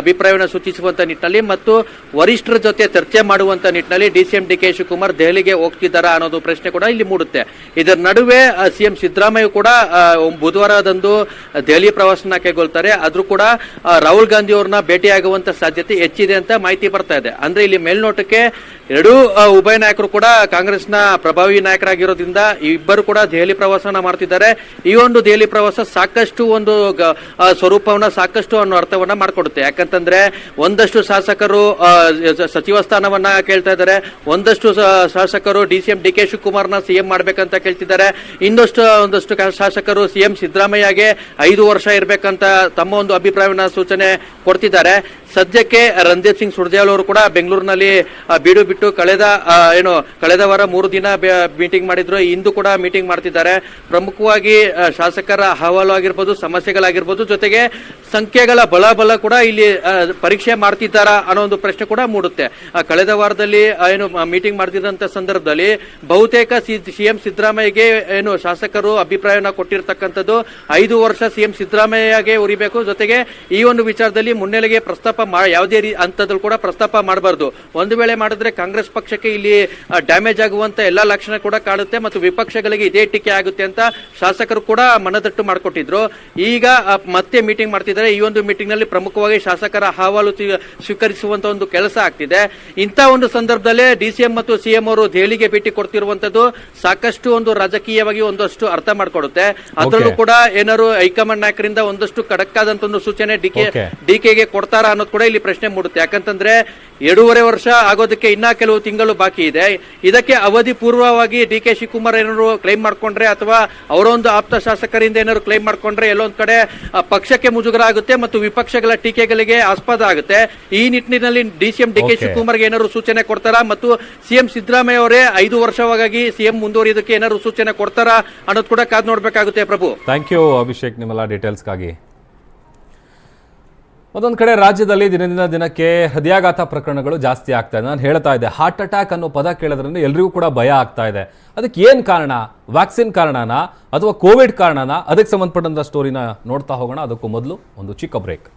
ಅಭಿಪ್ರಾಯವನ್ನು ಸೂಚಿಸುವಂತ ನಿಟ್ಟಿನಲ್ಲಿ ಮತ್ತು ವರಿಷ್ಠರ ಜೊತೆ ಚರ್ಚೆ ಮಾಡುವಂತ ನಿಟ್ಟಿನಲ್ಲಿ D C M D K Shivakumar ದೆಹಲಿಗೆ ಹೋಗ್ತಿದ್ದಾರಾ ಅನ್ನೋದು ಪ್ರಶ್ನೆ. ಪ್ರಶ್ನೆ ಕೂಡ ಇಲ್ಲಿ ಮೂಡುತ್ತೆ. ಇದರ ನಡುವೆ ಸಿಎಂ ಸಿದ್ದರಾಮಯ್ಯ ಕೂಡ ಬುಧವಾರದಂದು ದೆಹಲಿ ಪ್ರವಾಸನ ಕೈಗೊಳ್ತಾರೆ. ಆದ್ರೂ ಕೂಡ ರಾಹುಲ್ ಗಾಂಧಿ ಅವ್ರನ್ನ ಭೇಟಿಯಾಗುವಂತ ಸಾಧ್ಯತೆ ಹೆಚ್ಚಿದೆ ಅಂತ ಮಾಹಿತಿ ಬರ್ತಾ ಇದೆ. ಅಂದ್ರೆ ಇಲ್ಲಿ ಮೇಲ್ನೋಟಕ್ಕೆ ಎರಡೂ ಉಭಯ ನಾಯಕರು ಕೂಡ ಕಾಂಗ್ರೆಸ್ನ ಪ್ರಭಾವಿ ನಾಯಕರಾಗಿರೋದ್ರಿಂದ ಇಬ್ಬರು ಕೂಡ ದೆಹಲಿ ಪ್ರವಾಸನ ಮಾಡ್ತಿದ್ದಾರೆ. ಈ ಒಂದು ದೆಹಲಿ ಪ್ರವಾಸ ಸಾಕಷ್ಟು ಒಂದು ಸ್ವರೂಪವನ್ನ, ಸಾಕಷ್ಟು ಅನ್ನೋ ಅರ್ಥವನ್ನ ಮಾಡ್ಕೊಡುತ್ತೆ. ಯಾಕಂತಂದ್ರೆ ಒಂದಷ್ಟು ಶಾಸಕರು ಸಚಿವ ಸ್ಥಾನವನ್ನ ಕೇಳ್ತಾ ಇದ್ದಾರೆ. ಒಂದಷ್ಟು ಶಾಸಕರು ಡಿಸಿಎಂ ಡಿ ಕೆ ಶಿವಕುಮಾರ್ನ ಸಿಎಂ ಮಾಡ್ಬೇಕಂತ ಕೇಳ್ತಿದ್ದಾರೆ. ಇನ್ನಷ್ಟು, ಒಂದಷ್ಟು ಶಾಸಕರು ಸಿಎಂ ಸಿದ್ದರಾಮಯ್ಯಗೆ ಐದು ವರ್ಷ ಇರಬೇಕಂತ ತಮ್ಮ ಒಂದು ಅಭಿಪ್ರಾಯವನ್ನ ಸೂಚನೆ ಕೊಡ್ತಿದ್ದಾರೆ. ಸದ್ಯಕ್ಕೆ ರಂದೀಪ್ ಸಿಂಗ್ ಸುರ್ಜೇವಾಲ್ ಅವರು ಕೂಡ ಬೆಂಗಳೂರಿನಲ್ಲಿ ಬೀಡು ಬಿಟ್ಟು ಕಳೆದ ಏನು, ಕಳೆದ ವಾರ ಮೂರು ದಿನ ಮೀಟಿಂಗ್ ಮಾಡಿದ್ರು. ಇಂದು ಕೂಡ ಮೀಟಿಂಗ್ ಮಾಡ್ತಿದ್ದಾರೆ. ಪ್ರಮುಖವಾಗಿ ಶಾಸಕರ ಅಹವಾಲು ಆಗಿರ್ಬೋದು, ಸಮಸ್ಯೆಗಳಾಗಿರ್ಬೋದು, ಜೊತೆಗೆ ಸಂಖ್ಯೆಗಳ ಬಲ ಬಲ ಕೂಡ ಇಲ್ಲಿ ಪರೀಕ್ಷೆ ಮಾಡ್ತಿದ್ದಾರಾ ಅನ್ನೋ ಒಂದು ಪ್ರಶ್ನೆ ಕೂಡ ಮೂಡುತ್ತೆ. ಕಳೆದ ವಾರದಲ್ಲಿ ಏನು ಮೀಟಿಂಗ್ ಮಾಡ್ತಿದ್ದಂತ ಸಂದರ್ಭದಲ್ಲಿ ಬಹುತೇಕ ಸಿಎಂ ಸಿದ್ದರಾಮಯ್ಯಗೆ, ಏನು, ಶಾಸಕರು ಅಭಿಪ್ರಾಯನ ಕೊಟ್ಟಿರ್ತಕ್ಕಂಥದ್ದು ಐದು ವರ್ಷ ಸಿಎಂ ಸಿದ್ದರಾಮಯ್ಯಗೆ ಉರಿಬೇಕು. ಜೊತೆಗೆ ಈ ಒಂದು ವಿಚಾರದಲ್ಲಿ ಮುನ್ನೆಲೆಗೆ ಪ್ರಸ್ತಾಪ ಮಾ ಯಾವುದೇ ರೀ ಹಂತದಲ್ಲಿ ಕೂಡ ಪ್ರಸ್ತಾಪ ಮಾಡಬಾರ್ದು. ಒಂದು ವೇಳೆ ಮಾಡಿದ್ರೆ ಕಾಂಗ್ರೆಸ್ ಪಕ್ಷಕ್ಕೆ ಇಲ್ಲಿ ಡ್ಯಾಮೇಜ್ ಆಗುವಂತ ಎಲ್ಲಾ ಲಕ್ಷಣ ಕೂಡ ಕಾಡುತ್ತೆ ಮತ್ತು ವಿಪಕ್ಷಗಳಿಗೆ ಇದೇ ಟೀಕೆ ಆಗುತ್ತೆ ಅಂತ ಶಾಸಕರು ಕೂಡ ಮನದಟ್ಟು ಮಾಡಿಕೊಟ್ಟಿದ್ರು. ಈಗ ಮತ್ತೆ ಮೀಟಿಂಗ್ ಮಾಡ್ತಿದ್ದಾರೆ. ಈ ಒಂದು ಮೀಟಿಂಗ್ನಲ್ಲಿ ಪ್ರಮುಖವಾಗಿ ಶಾಸಕರ ಅಹವಾಲು ಸ್ವೀಕರಿಸುವಂತ ಒಂದು ಕೆಲಸ ಆಗ್ತಿದೆ. ಇಂಥ ಒಂದು ಸಂದರ್ಭದಲ್ಲೇ ಡಿಸಿಎಂ ಮತ್ತು ಸಿಎಂ ಅವರು ದೆಹಲಿಗೆ ಭೇಟಿ ಕೊಡ್ತಿರುವಂತದ್ದು ಸಾಕಷ್ಟು ಒಂದು ರಾಜಕೀಯವಾಗಿ ಒಂದಷ್ಟು ಅರ್ಥ ಮಾಡಿಕೊಡುತ್ತೆ. ಅದರಲ್ಲೂ ಕೂಡ ಏನಾದ್ರು ಹೈಕಮಾಂಡ್ ನಾಯಕರಿಂದ ಒಂದಷ್ಟು ಕಡಕ್ಕಾದಂತ ಒಂದು ಸೂಚನೆ ಡಿಕೆ ಡಿಕೆಗೆ ಕೊಡ್ತಾರ ಕೊಡ್ತಾರಾ ಅನ್ನೋದು ಕೂಡ ಇಲ್ಲಿ ಪ್ರಶ್ನೆ ಮೂಡುತ್ತೆ. ಯಾಕಂತಂದ್ರೆ ಎರಡೂವರೆ ವರ್ಷ ಆಗೋದಕ್ಕೆ ಇನ್ನ ಕೆಲವು ತಿಂಗಳು ಬಾಕಿ ಇದೆ. ಇದಕ್ಕೆ ಅವಧಿ ಪೂರ್ವವಾಗಿ ಡಿ ಕೆ ಶಿವಕುಮಾರ್ ಏನಾದ್ರು ಕ್ಲೈಮ್ ಮಾಡ್ಕೊಂಡ್ರೆ ಅಥವಾ ಅವರೊಂದು ಆಪ್ತ ಶಾಸಕರಿಂದ ಏನಾದ್ರು ಕ್ಲೈಮ್ ಮಾಡ್ಕೊಂಡ್ರೆ ಎಲ್ಲೊಂದ್ ಕಡೆ ಪಕ್ಷಕ್ಕೆ ಮುಜುಗರ ಆಗುತ್ತೆ ಮತ್ತು ವಿಪಕ್ಷಗಳ ಟೀಕೆಗಳಿಗೆ ಆಸ್ಪದ ಆಗುತ್ತೆ. ಈ ನಿಟ್ಟಿನಲ್ಲಿ D C M D K. ಶಿವಕುಮಾರ್ಗೆ ಏನಾದ್ರು ಸೂಚನೆ ಕೊಡ್ತಾರಾ ಮತ್ತು ಸಿಎಂ ಸಿದ್ದರಾಮಯ್ಯ ಅವರೇ ಐದು ವರ್ಷವಾಗಿ ಸಿಎಂ ಮುಂದುವರಿಯೋದಕ್ಕೆ ಏನಾದ್ರು ಸೂಚನೆ ಕೊಡ್ತಾರಾ ಅನ್ನೋದು ಕೂಡ ಕಾದ್ ನೋಡ್ಬೇಕಾಗುತ್ತೆ ಪ್ರಭು. Thank you Abhishek. ನಿಮ್ಮೆಲ್ಲ ಡೀಟೇಲ್ಸ್ಗಾಗಿ ಒಂದೊಂದು ಕಡೆ ರಾಜ್ಯದಲ್ಲಿ ದಿನದಿಂದ ದಿನಕ್ಕೆ ಹೃದಯಾಘಾತ ಪ್ರಕರಣಗಳು ಜಾಸ್ತಿ ಆಗ್ತಾ ಇದೆ. ನಾನು ಹೇಳ್ತಾ ಇದ್ದೆ ಹಾರ್ಟ್ ಅಟ್ಯಾಕ್ ಅನ್ನೋ ಪದ ಕೇಳಿದ್ರೆ ಎಲ್ರಿಗೂ ಕೂಡ ಭಯ ಆಗ್ತಾ ಇದೆ. ಅದಕ್ಕೆ ಏನು ಕಾರಣ? ವ್ಯಾಕ್ಸಿನ್ ಕಾರಣನಾ? ಅಥವಾ ಕೋವಿಡ್ ಕಾರಣನಾ? ಅದಕ್ಕೆ ಸಂಬಂಧಪಟ್ಟಂಥ ಸ್ಟೋರಿನ ನೋಡ್ತಾ ಹೋಗೋಣ. ಅದಕ್ಕೂ ಮೊದಲು ಒಂದು ಚಿಕ್ಕ ಬ್ರೇಕ್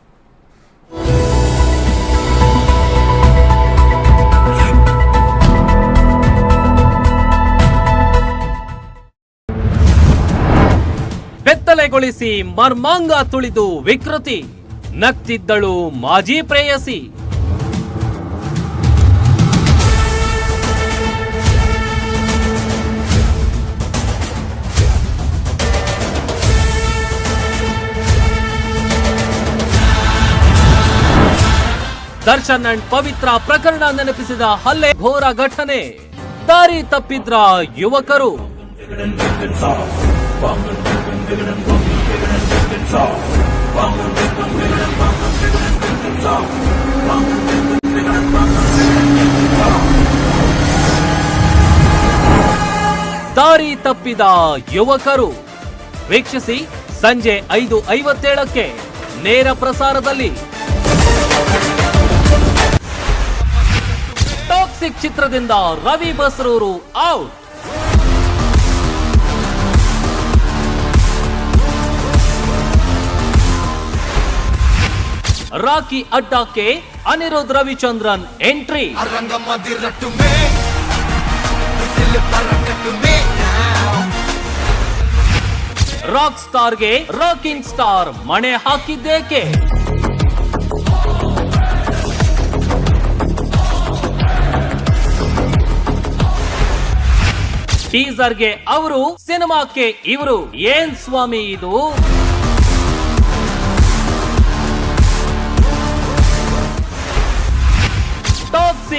ಬೆತ್ತಲೆಗೊಳಿಸಿ ಮರ್ಮಾಂಗ ತುಳಿದು ವಿಕೃತಿ. ನಗ್ತಿದ್ದಳು ಮಾಜಿ ಪ್ರೇಯಸಿ ದರ್ಶನ್ ಅಂಡ್ ಪವಿತ್ರ ಪ್ರಕರಣ ನೆನಪಿಸಿದ ಹಲ್ಲೆ ಘೋರ ಘಟನೆ ದಾರಿ ತಪ್ಪಿದ್ರ ಯುವಕರು ದಾರಿ ತಪ್ಪಿದ ಯುವಕರು. ವೀಕ್ಷಿಸಿ ಸಂಜೆ ಐದು ಐವತ್ತೇಳಕ್ಕೆ ನೇರ ಪ್ರಸಾರದಲ್ಲಿ. ಟಾಕ್ಸಿಕ್ ಚಿತ್ರದಿಂದ ರವಿ ಬಸ್ರೂರು ಔಟ್. ರಾಕಿ ಅಡ್ಡಾಕ್ಕೆ ಅನಿರುದ್ ರವಿಚಂದ್ರನ್ ಎಂಟ್ರಿ. ರಾಕ್ ಸ್ಟಾರ್ಗೆ ರಾಕಿಂಗ್ ಸ್ಟಾರ್ ಮಣೆ ಹಾಕಿದ್ದೇಕೆ? ಟೀಸರ್ಗೆ ಅವರು, ಸಿನಿಮಾಕ್ಕೆ ಇವರು, ಏನ್ ಸ್ವಾಮಿ ಇದು?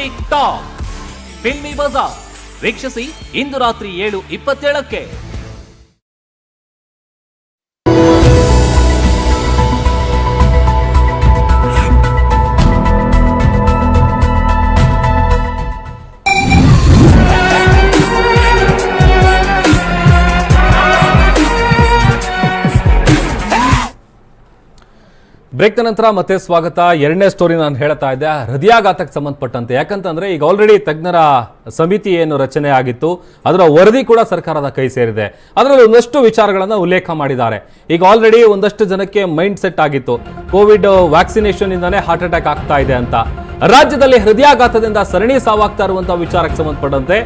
ಟಾಕ್. ಫಿಲ್ಮಿ ಬಜಾರ್. ವೀಕ್ಷಿಸಿ ಇಂದು ರಾತ್ರಿ ಏಳು ಇಪ್ಪತ್ತೇಳಕ್ಕೆ. ಬ್ರೇಕ್ ನಂತರ ಮತ್ತೆ ಸ್ವಾಗತ. ಎರಡನೇ ಸ್ಟೋರಿ ನಾನು ಹೇಳ್ತಾ ಇದ್ದೆ. ಹೃದಯಾಘಾತಕ್ಕೆ ಸಂಬಂಧಪಟ್ಟಂತೆ. ಯಾಕಂತಂದ್ರೆ ಈಗ ಆಲ್ರೆಡಿ ತಜ್ಞರ ಸಮಿತಿ ಏನು ರಚನೆ ಆಗಿತ್ತು. ಅದರ ವರದಿ ಕೂಡ ಸರ್ಕಾರದ ಕೈ ಸೇರಿದೆ. ಅದರಲ್ಲಿ ಒಂದಷ್ಟು ವಿಚಾರಗಳನ್ನು ಉಲ್ಲೇಖ ಮಾಡಿದ್ದಾರೆ. ಈಗ ಆಲ್ರೆಡಿ ಒಂದಷ್ಟು ಜನಕ್ಕೆ ಮೈಂಡ್ ಸೆಟ್ ಆಗಿತ್ತು. ಕೋವಿಡ್ ವ್ಯಾಕ್ಸಿನೇಷನ್ ಹಾರ್ಟ್ ಅಟ್ಯಾಕ್ ಆಗ್ತಾ ಇದೆ ಅಂತ. ರಾಜ್ಯದಲ್ಲಿ ಹೃದಯಾಘಾತದಿಂದ ಸರಣಿ ಸಾವಾಗ್ತಾ ಇರುವಂತಹ ವಿಚಾರಕ್ಕೆ ಸಂಬಂಧಪಟ್ಟಂತೆ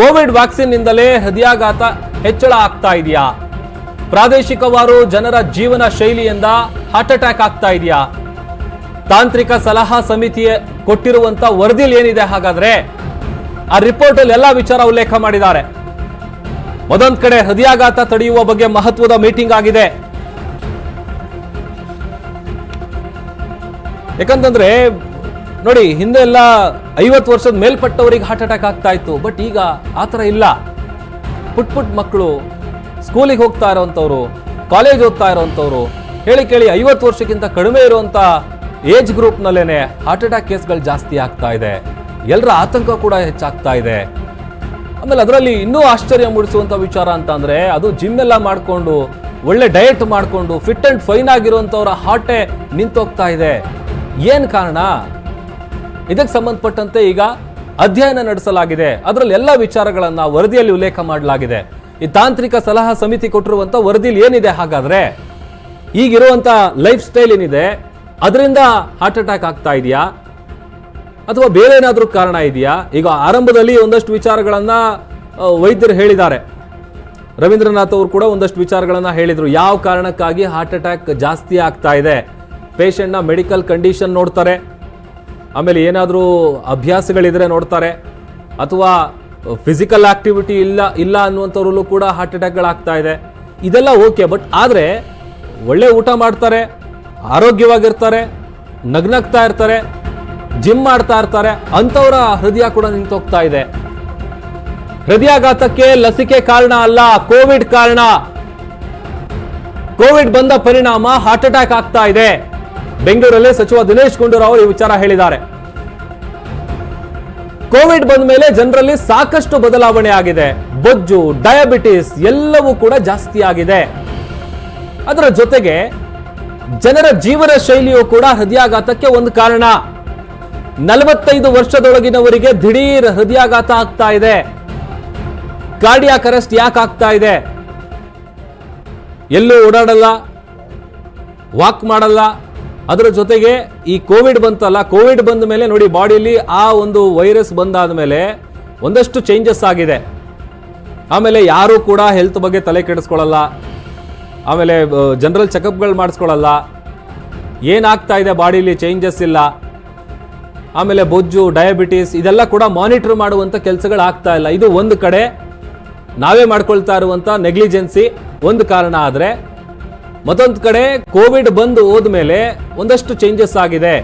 ಕೋವಿಡ್ ವ್ಯಾಕ್ಸಿನ್ ನಿಂದಲೇ ಹೃದಯಾಘಾತ ಹೆಚ್ಚಳ ಆಗ್ತಾ ಇದೆಯಾ? ಪ್ರಾದೇಶಿಕವಾರು ಜನರ ಜೀವನ ಶೈಲಿಯಿಂದ ಹಾರ್ಟ್ ಅಟ್ಯಾಕ್ ಆಗ್ತಾ ಇದೆಯಾ? ತಾಂತ್ರಿಕ ಸಲಹಾ ಸಮಿತಿ ಕೊಟ್ಟಿರುವಂತ ವರದಿಲಿ ಏನಿದೆ ಹಾಗಾದ್ರೆ? ಆ ರಿಪೋರ್ಟ್ ಅಲ್ಲಿ ಎಲ್ಲಾ ವಿಚಾರ ಉಲ್ಲೇಖ ಮಾಡಿದ್ದಾರೆ. ಮೊದೊಂದ್ ಕಡೆ ಹೃದಯಾಘಾತ ತಡೆಯುವ ಬಗ್ಗೆ ಮಹತ್ವದ ಮೀಟಿಂಗ್ ಆಗಿದೆ. ಯಾಕಂತಂದ್ರೆ, ನೋಡಿ, ಹಿಂದೆ ಎಲ್ಲ ಐವತ್ತು ವರ್ಷದ ಮೇಲ್ಪಟ್ಟವರಿಗೆ ಹಾರ್ಟ್ ಅಟ್ಯಾಕ್ ಆಗ್ತಾ ಇತ್ತು ಬಟ್ ಈಗ ಆ ಥರ ಇಲ್ಲ. ಪುಟ್ ಪುಟ್ ಮಕ್ಕಳು ಸ್ಕೂಲಿಗೆ ಹೋಗ್ತಾ ಇರೋವಂಥವ್ರು ಕಾಲೇಜ್ ಓದ್ತಾ ಇರೋವಂಥವ್ರು ಹೇಳಿ ಕೇಳಿ ಐವತ್ತು ವರ್ಷಕ್ಕಿಂತ ಕಡಿಮೆ ಇರುವಂಥ ಏಜ್ ಗ್ರೂಪ್ನಲ್ಲೇ ಹಾರ್ಟ್ ಅಟ್ಯಾಕ್ ಕೇಸ್ಗಳು ಜಾಸ್ತಿ ಆಗ್ತಾ ಇದೆ. ಎಲ್ಲರ ಆತಂಕ ಕೂಡ ಹೆಚ್ಚಾಗ್ತಾ ಇದೆ. ಆಮೇಲೆ ಅದರಲ್ಲಿ ಇನ್ನೂ ಆಶ್ಚರ್ಯ ಮೂಡಿಸುವಂಥ ವಿಚಾರ ಅಂತ ಅಂದ್ರೆ ಅದು ಜಿಮ್ ಎಲ್ಲ ಮಾಡಿಕೊಂಡು, ಒಳ್ಳೆ ಡಯಟ್ ಮಾಡಿಕೊಂಡು ಫಿಟ್ ಆ್ಯಂಡ್ ಫೈನ್ ಆಗಿರುವಂಥವ್ರ ಹಾರ್ಟೆ ನಿಂತೋಗ್ತಾ ಇದೆ. ಏನು ಕಾರಣ? ಇದಕ್ಕೆ ಸಂಬಂಧಪಟ್ಟಂತೆ ಈಗ ಅಧ್ಯಯನ ನಡೆಸಲಾಗಿದೆ. ಅದರಲ್ಲಿ ಎಲ್ಲ ವಿಚಾರಗಳನ್ನು ವರದಿಯಲ್ಲಿ ಉಲ್ಲೇಖ ಮಾಡಲಾಗಿದೆ. ಈ ತಾಂತ್ರಿಕ ಸಲಹಾ ಸಮಿತಿ ಕೊಟ್ಟಿರುವಂತ ವರದಿಲಿ ಏನಿದೆ ಹಾಗಾದ್ರೆ? ಈಗಿರುವಂತ ಲೈಫ್ ಸ್ಟೈಲ್ ಏನಿದೆ? ಅದರಿಂದ ಹಾರ್ಟ್ ಅಟ್ಯಾಕ್ ಆಗ್ತಾ ಇದೆಯಾ? ಅಥವಾ ಬೇರೆ ಏನಾದರೂ ಕಾರಣ ಇದೆಯಾ? ಈಗ ಆರಂಭದಲ್ಲಿ ಒಂದಷ್ಟು ವಿಚಾರಗಳನ್ನ ವೈದ್ಯರು ಹೇಳಿದ್ದಾರೆ. ರವೀಂದ್ರನಾಥ್ ಅವರು ಕೂಡ ಒಂದಷ್ಟು ವಿಚಾರಗಳನ್ನ ಹೇಳಿದ್ರು. ಯಾವ ಕಾರಣಕ್ಕಾಗಿ ಹಾರ್ಟ್ ಅಟ್ಯಾಕ್ ಜಾಸ್ತಿ ಆಗ್ತಾ ಇದೆ? ಪೇಷಂಟ್ನ ಮೆಡಿಕಲ್ ಕಂಡೀಷನ್ ನೋಡ್ತಾರೆ. ಆಮೇಲೆ ಏನಾದರೂ ಅಭ್ಯಾಸಗಳಿದ್ರೆ ನೋಡ್ತಾರೆ. ಅಥವಾ ಫಿಸಿಕಲ್ ಆಕ್ಟಿವಿಟಿ ಇಲ್ಲ ಇಲ್ಲ ಅನ್ನುವಂಥವ್ರಲ್ಲೂ ಕೂಡ ಹಾರ್ಟ್ ಅಟ್ಯಾಕ್ಗಳಾಗ್ತಾ ಇದೆ. ಇದೆಲ್ಲ ಓಕೆ ಬಟ್ ಆದರೆ ಒಳ್ಳೆ ಊಟ ಮಾಡ್ತಾರೆ, ಆರೋಗ್ಯವಾಗಿರ್ತಾರೆ, ನಗ್ನಗ್ತಾ ಇರ್ತಾರೆ ಜಿಮ್ ಮಾಡ್ತಾ ಇರ್ತಾರೆ, ಅಂಥವರ ಹೃದಯ ಕೂಡ ನಿಂತೋಗ್ತಾ ಇದೆ. ಹೃದಯಾಘಾತಕ್ಕೆ ಲಸಿಕೆ ಕಾರಣ ಅಲ್ಲ ಕೋವಿಡ್ ಕಾರಣ. ಕೋವಿಡ್ ಬಂದ ಪರಿಣಾಮ ಹಾರ್ಟ್ ಅಟ್ಯಾಕ್ ಆಗ್ತಾ ಇದೆ. ಬೆಂಗಳೂರಲ್ಲಿ ಸಚಿವ ದಿನೇಶ್ ಗುಂಡೂರಾವ್ ಈ ವಿಚಾರ ಹೇಳಿದ್ದಾರೆ. ಕೋವಿಡ್ ಬಂದ ಮೇಲೆ ಜನರಲ್ಲಿ ಸಾಕಷ್ಟು ಬದಲಾವಣೆ ಆಗಿದೆ. ಬೊಜ್ಜು, ಡಯಾಬಿಟಿಸ್ ಎಲ್ಲವೂ ಕೂಡ ಜಾಸ್ತಿ ಆಗಿದೆ. ಅದರ ಜೊತೆಗೆ ಜನರ ಜೀವನ ಶೈಲಿಯು ಕೂಡ ಹೃದಯಾಘಾತಕ್ಕೆ ಒಂದು ಕಾರಣ. ನಲವತ್ತೈದು ವರ್ಷದೊಳಗಿನವರಿಗೆ ದಿಢೀರ್ ಹೃದಯಾಘಾತ ಆಗ್ತಾ ಇದೆ. ಕಾರ್ಡಿಯಾಕ್ ಅರೆಸ್ಟ್ ಯಾಕೆ ಆಗ್ತಾ ಇದೆ? ಎಲ್ಲೂ ಓಡಾಡಲ್ಲ, ವಾಕ್ ಮಾಡಲ್ಲ ಅದರ ಜೊತೆಗೆ ಈ ಕೋವಿಡ್ ಬಂತಲ್ಲ, ಕೋವಿಡ್ ಬಂದ ಮೇಲೆ ನೋಡಿ, ಬಾಡಿಯಲ್ಲಿ ಆ ಒಂದು ವೈರಸ್ ಬಂದಾದ ಮೇಲೆ ಒಂದಷ್ಟು ಚೇಂಜಸ್ ಆಗಿದೆ. ಆಮೇಲೆ ಯಾರೂ ಕೂಡ ಹೆಲ್ತ್ ಬಗ್ಗೆ ತಲೆ ಕೆಡಿಸ್ಕೊಳ್ಳಲ್ಲ. ಆಮೇಲೆ ಜನರಲ್ ಚೆಕಪ್ಗಳು ಮಾಡಿಸ್ಕೊಳ್ಳಲ್ಲ. ಏನಾಗ್ತಾ ಇದೆ ಬಾಡಿಲಿ ಚೇಂಜಸ್ ಇಲ್ಲ. ಆಮೇಲೆ ಬೊಜ್ಜು ಡಯಾಬಿಟೀಸ್ ಇದೆಲ್ಲ ಕೂಡ ಮಾನಿಟರ್ ಮಾಡುವಂಥ ಕೆಲಸಗಳು ಆಗ್ತಾ ಇಲ್ಲ. ಇದು ಒಂದು ಕಡೆ ನಾವೇ ಮಾಡ್ಕೊಳ್ತಾ ಇರುವಂಥ ನೆಗ್ಲಿಜೆನ್ಸಿ ಒಂದು ಕಾರಣ ಆದರೆ ಮತ್ತೊಂದು ಕಡೆ ಕೋವಿಡ್ ಬಂದು ಹೋದ್ಮೇಲೆ ಒಂದಷ್ಟು ಚೇಂಜಸ್ ಆಗಿದೆ.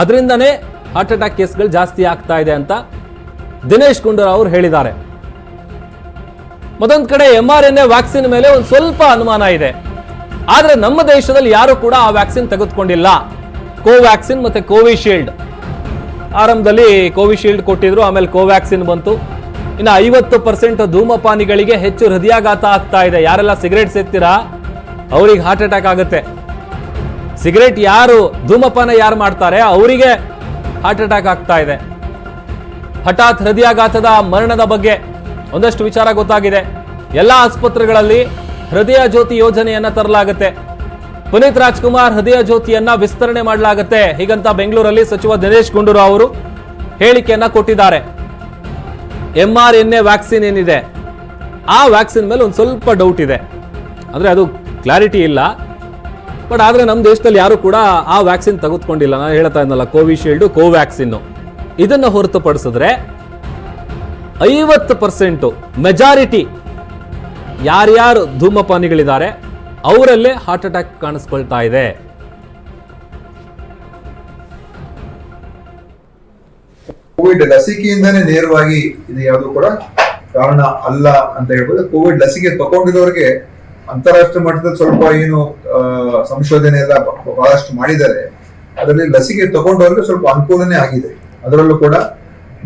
ಅದರಿಂದನೇ ಹಾರ್ಟ್ ಅಟ್ಯಾಕ್ ಕೇಸ್ಗಳು ಜಾಸ್ತಿ ಆಗ್ತಾ ಇದೆ ಅಂತ ದಿನೇಶ್ ಗುಂಡೂರಾವ್ ಅವರು ಹೇಳಿದ್ದಾರೆ. ಮತ್ತೊಂದು ಕಡೆ M R N A vaccine ಮೇಲೆ ಒಂದು ಸ್ವಲ್ಪ ಅನುಮಾನ ಇದೆ. ಆದರೆ ನಮ್ಮ ದೇಶದಲ್ಲಿ ಯಾರು ಕೂಡ ಆ ವ್ಯಾಕ್ಸಿನ್ ತೆಗೆದುಕೊಂಡಿಲ್ಲ. ಕೋವ್ಯಾಕ್ಸಿನ್ ಮತ್ತೆ ಕೋವಿಶೀಲ್ಡ್ ಆರಂಭದಲ್ಲಿ ಕೋವಿಶೀಲ್ಡ್ ಕೊಟ್ಟಿದ್ರು, ಆಮೇಲೆ ಕೋವ್ಯಾಕ್ಸಿನ್ ಬಂತು. ಇನ್ನು ಐವತ್ತು ಪರ್ಸೆಂಟ್ ಧೂಮಪಾನಿಗಳಿಗೆ ಹೆಚ್ಚು ಹೃದಯಾಘಾತ ಆಗ್ತಾ ಇದೆ. ಯಾರೆಲ್ಲ ಸಿಗರೇಟ್ ಸೇರ್ತೀರಾ ಅವ್ರಿಗೆ ಹಾರ್ಟ್ ಅಟ್ಯಾಕ್ ಆಗುತ್ತೆ. ಸಿಗರೇಟ್ ಯಾರು, ಧೂಮಪಾನ ಯಾರು ಮಾಡ್ತಾರೆ, ಅವರಿಗೆ ಹಾರ್ಟ್ ಅಟ್ಯಾಕ್ ಆಗ್ತಾ ಇದೆ. ಹಠಾತ್ ಹೃದಯಾಘಾತದ ಮರಣದ ಬಗ್ಗೆ ಒಂದಷ್ಟು ವಿಚಾರ ಗೊತ್ತಾಗಿದೆ. ಎಲ್ಲ ಆಸ್ಪತ್ರೆಗಳಲ್ಲಿ ಹೃದಯ ಜ್ಯೋತಿ ಯೋಜನೆಯನ್ನ ತರಲಾಗುತ್ತೆ. ಪುನೀತ್ ರಾಜ್ಕುಮಾರ್ ಹೃದಯ ಜ್ಯೋತಿಯನ್ನ ವಿಸ್ತರಣೆ ಮಾಡಲಾಗುತ್ತೆ. ಹೀಗಂತ ಬೆಂಗಳೂರಲ್ಲಿ ಸಚಿವ ದಿನೇಶ್ ಗುಂಡೂರಾವ್ ಅವರು ಹೇಳಿಕೆಯನ್ನ ಕೊಟ್ಟಿದ್ದಾರೆ. M R N A vaccine ಏನಿದೆ? ಆ ವ್ಯಾಕ್ಸಿನ್ ಮೇಲೆ ಒಂದು ಸ್ವಲ್ಪ ಡೌಟ್ ಇದೆ. ಅಂದ್ರೆ ಅದು ಕ್ಲಾರಿಟಿ ಇಲ್ಲ. ಬಟ್ ಆದ್ರೆ ನಮ್ಮ ದೇಶದಲ್ಲಿ ಯಾರು ಕೂಡ ಆ ವ್ಯಾಕ್ಸಿನ್ ತೆಗೆದುಕೊಂಡಿಲ್ಲ. ನಾನು ಹೇಳ್ತಾ ಇದ್ನಲ್ಲ ಕೋವಿಶೀಲ್ಡ್ ಕೋವ್ಯಾಕ್ಸಿನ್ ಇದನ್ನು ಹೊರತುಪಡಿಸಿದ್ರೆ ಐವತ್ತು ಪರ್ಸೆಂಟು ಮೆಜಾರಿಟಿ ಯಾರ್ಯಾರು ಧೂಮಪಾನಿಗಳಿದ್ದಾರೆ, ಅವರಲ್ಲೇ ಹಾರ್ಟ್ ಅಟ್ಯಾಕ್ ಕಾಣಿಸ್ಕೊಳ್ತಾ ಇದೆ. ಕೋವಿಡ್ ಲಸಿಕೆಯಿಂದಾನೇ ನೇರವಾಗಿ ಇದು ಯಾವುದು ಕೂಡ ಕಾರಣ ಅಲ್ಲ ಅಂತ ಹೇಳ್ಬೋದು. ಕೋವಿಡ್ ಲಸಿಕೆ ತಗೊಂಡಿರೋರಿಗೆ ಅಂತಾರಾಷ್ಟ್ರೀಯ ಮಟ್ಟದಲ್ಲಿ ಸ್ವಲ್ಪ ಏನು ಸಂಶೋಧನೆ ಎಲ್ಲ ಬಹಳಷ್ಟು ಮಾಡಿದ್ದಾರೆ. ಅದರಲ್ಲಿ ಲಸಿಕೆ ತಗೊಂಡವರಿಗೆ ಸ್ವಲ್ಪ ಅನುಕೂಲನೇ ಆಗಿದೆ. ಅದರಲ್ಲೂ ಕೂಡ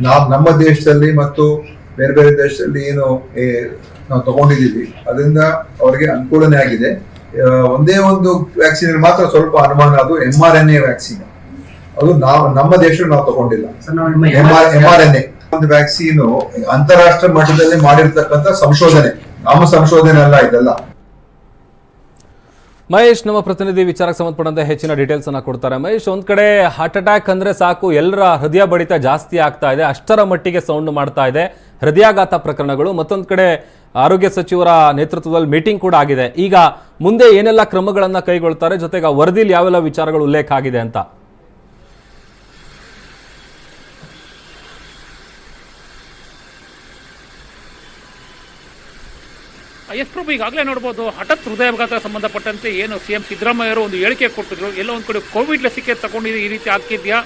ನಾವು ನಮ್ಮ ದೇಶದಲ್ಲಿ ಮತ್ತು ಬೇರೆ ಬೇರೆ ದೇಶದಲ್ಲಿ ಏನು ನಾವು ತಗೊಂಡಿದ್ದೀವಿ. ಅದರಿಂದ ಅವರಿಗೆ ಅನುಕೂಲನೇ ಆಗಿದೆ. ಒಂದೇ ಒಂದು ವ್ಯಾಕ್ಸಿನ್ ಮಾತ್ರ ಸ್ವಲ್ಪ ಅನುಮಾನ ಅದು M R N A vaccine ಅದು ನಾವು ನಮ್ಮ ದೇಶ ನಾವು ತಗೊಂಡಿಲ್ಲ ಎಂ ಆರ್ ಎನ್ ಎ ಒಂದು ವ್ಯಾಕ್ಸಿನ್ ಅಂತಾರಾಷ್ಟ್ರೀಯ ಮಟ್ಟದಲ್ಲಿ ಮಾಡಿರ್ತಕ್ಕಂಥ ಸಂಶೋಧನೆ. ನಮ್ಮ ಸಂಶೋಧನೆ ಅಲ್ಲ ಇದೆಲ್ಲ. ಮಹೇಶ್, ನಮ್ಮ ಪ್ರತಿನಿಧಿ ವಿಚಾರಕ್ಕೆ ಸಂಬಂಧಪಟ್ಟಂತೆ ಹೆಚ್ಚಿನ ಡೀಟೇಲ್ಸ್ ಅನ್ನ ಕೊಡ್ತಾರೆ. ಮಹೇಶ್, ಒಂದ್ ಕಡೆ ಹಾರ್ಟ್ ಅಟ್ಯಾಕ್ ಅಂದ್ರೆ ಸಾಕು, ಎಲ್ಲರ ಹೃದಯ ಬಡಿತ ಜಾಸ್ತಿ ಆಗ್ತಾ ಇದೆ, ಅಷ್ಟರ ಮಟ್ಟಿಗೆ ಸೌಂಡ್ ಮಾಡ್ತಾ ಇದೆ, ಹೃದಯಾಘಾತ ಪ್ರಕರಣಗಳು. ಮತ್ತೊಂದ್ ಕಡೆ ಆರೋಗ್ಯ ಸಚಿವರ ನೇತೃತ್ವದಲ್ಲಿ ಮೀಟಿಂಗ್ ಕೂಡ ಆಗಿದೆ. ಈಗ ಮುಂದೆ ಏನೆಲ್ಲ ಕ್ರಮಗಳನ್ನ ಕೈಗೊಳ್ತಾರೆ, ಜೊತೆಗೆ ಆ ವರದಿಲಿ ಯಾವೆಲ್ಲ ವಿಚಾರಗಳು ಉಲ್ಲೇಖ ಆಗಿದೆ ಅಂತ. ಎಸ್ ಪ್ರಭು, ಈಗಾಗಲೇ ನೋಡ್ಬೋದು ಹಠಾತ್ ಹೃದಯಾಘಾತ ಸಂಬಂಧಪಟ್ಟಂತೆ ಏನು ಸಿಎಂ ಸಿದ್ದರಾಮಯ್ಯರು ಒಂದು ಹೇಳಿಕೆ ಕೊಟ್ಟಿದ್ರು. ಎಲ್ಲ ಒಂದು ಕಡೆ ಕೋವಿಡ್ ಲಸಿಕೆ ತಗೊಂಡಿದ್ದು ಈ ರೀತಿ ಆಗ್ತಿದ್ಯಾ?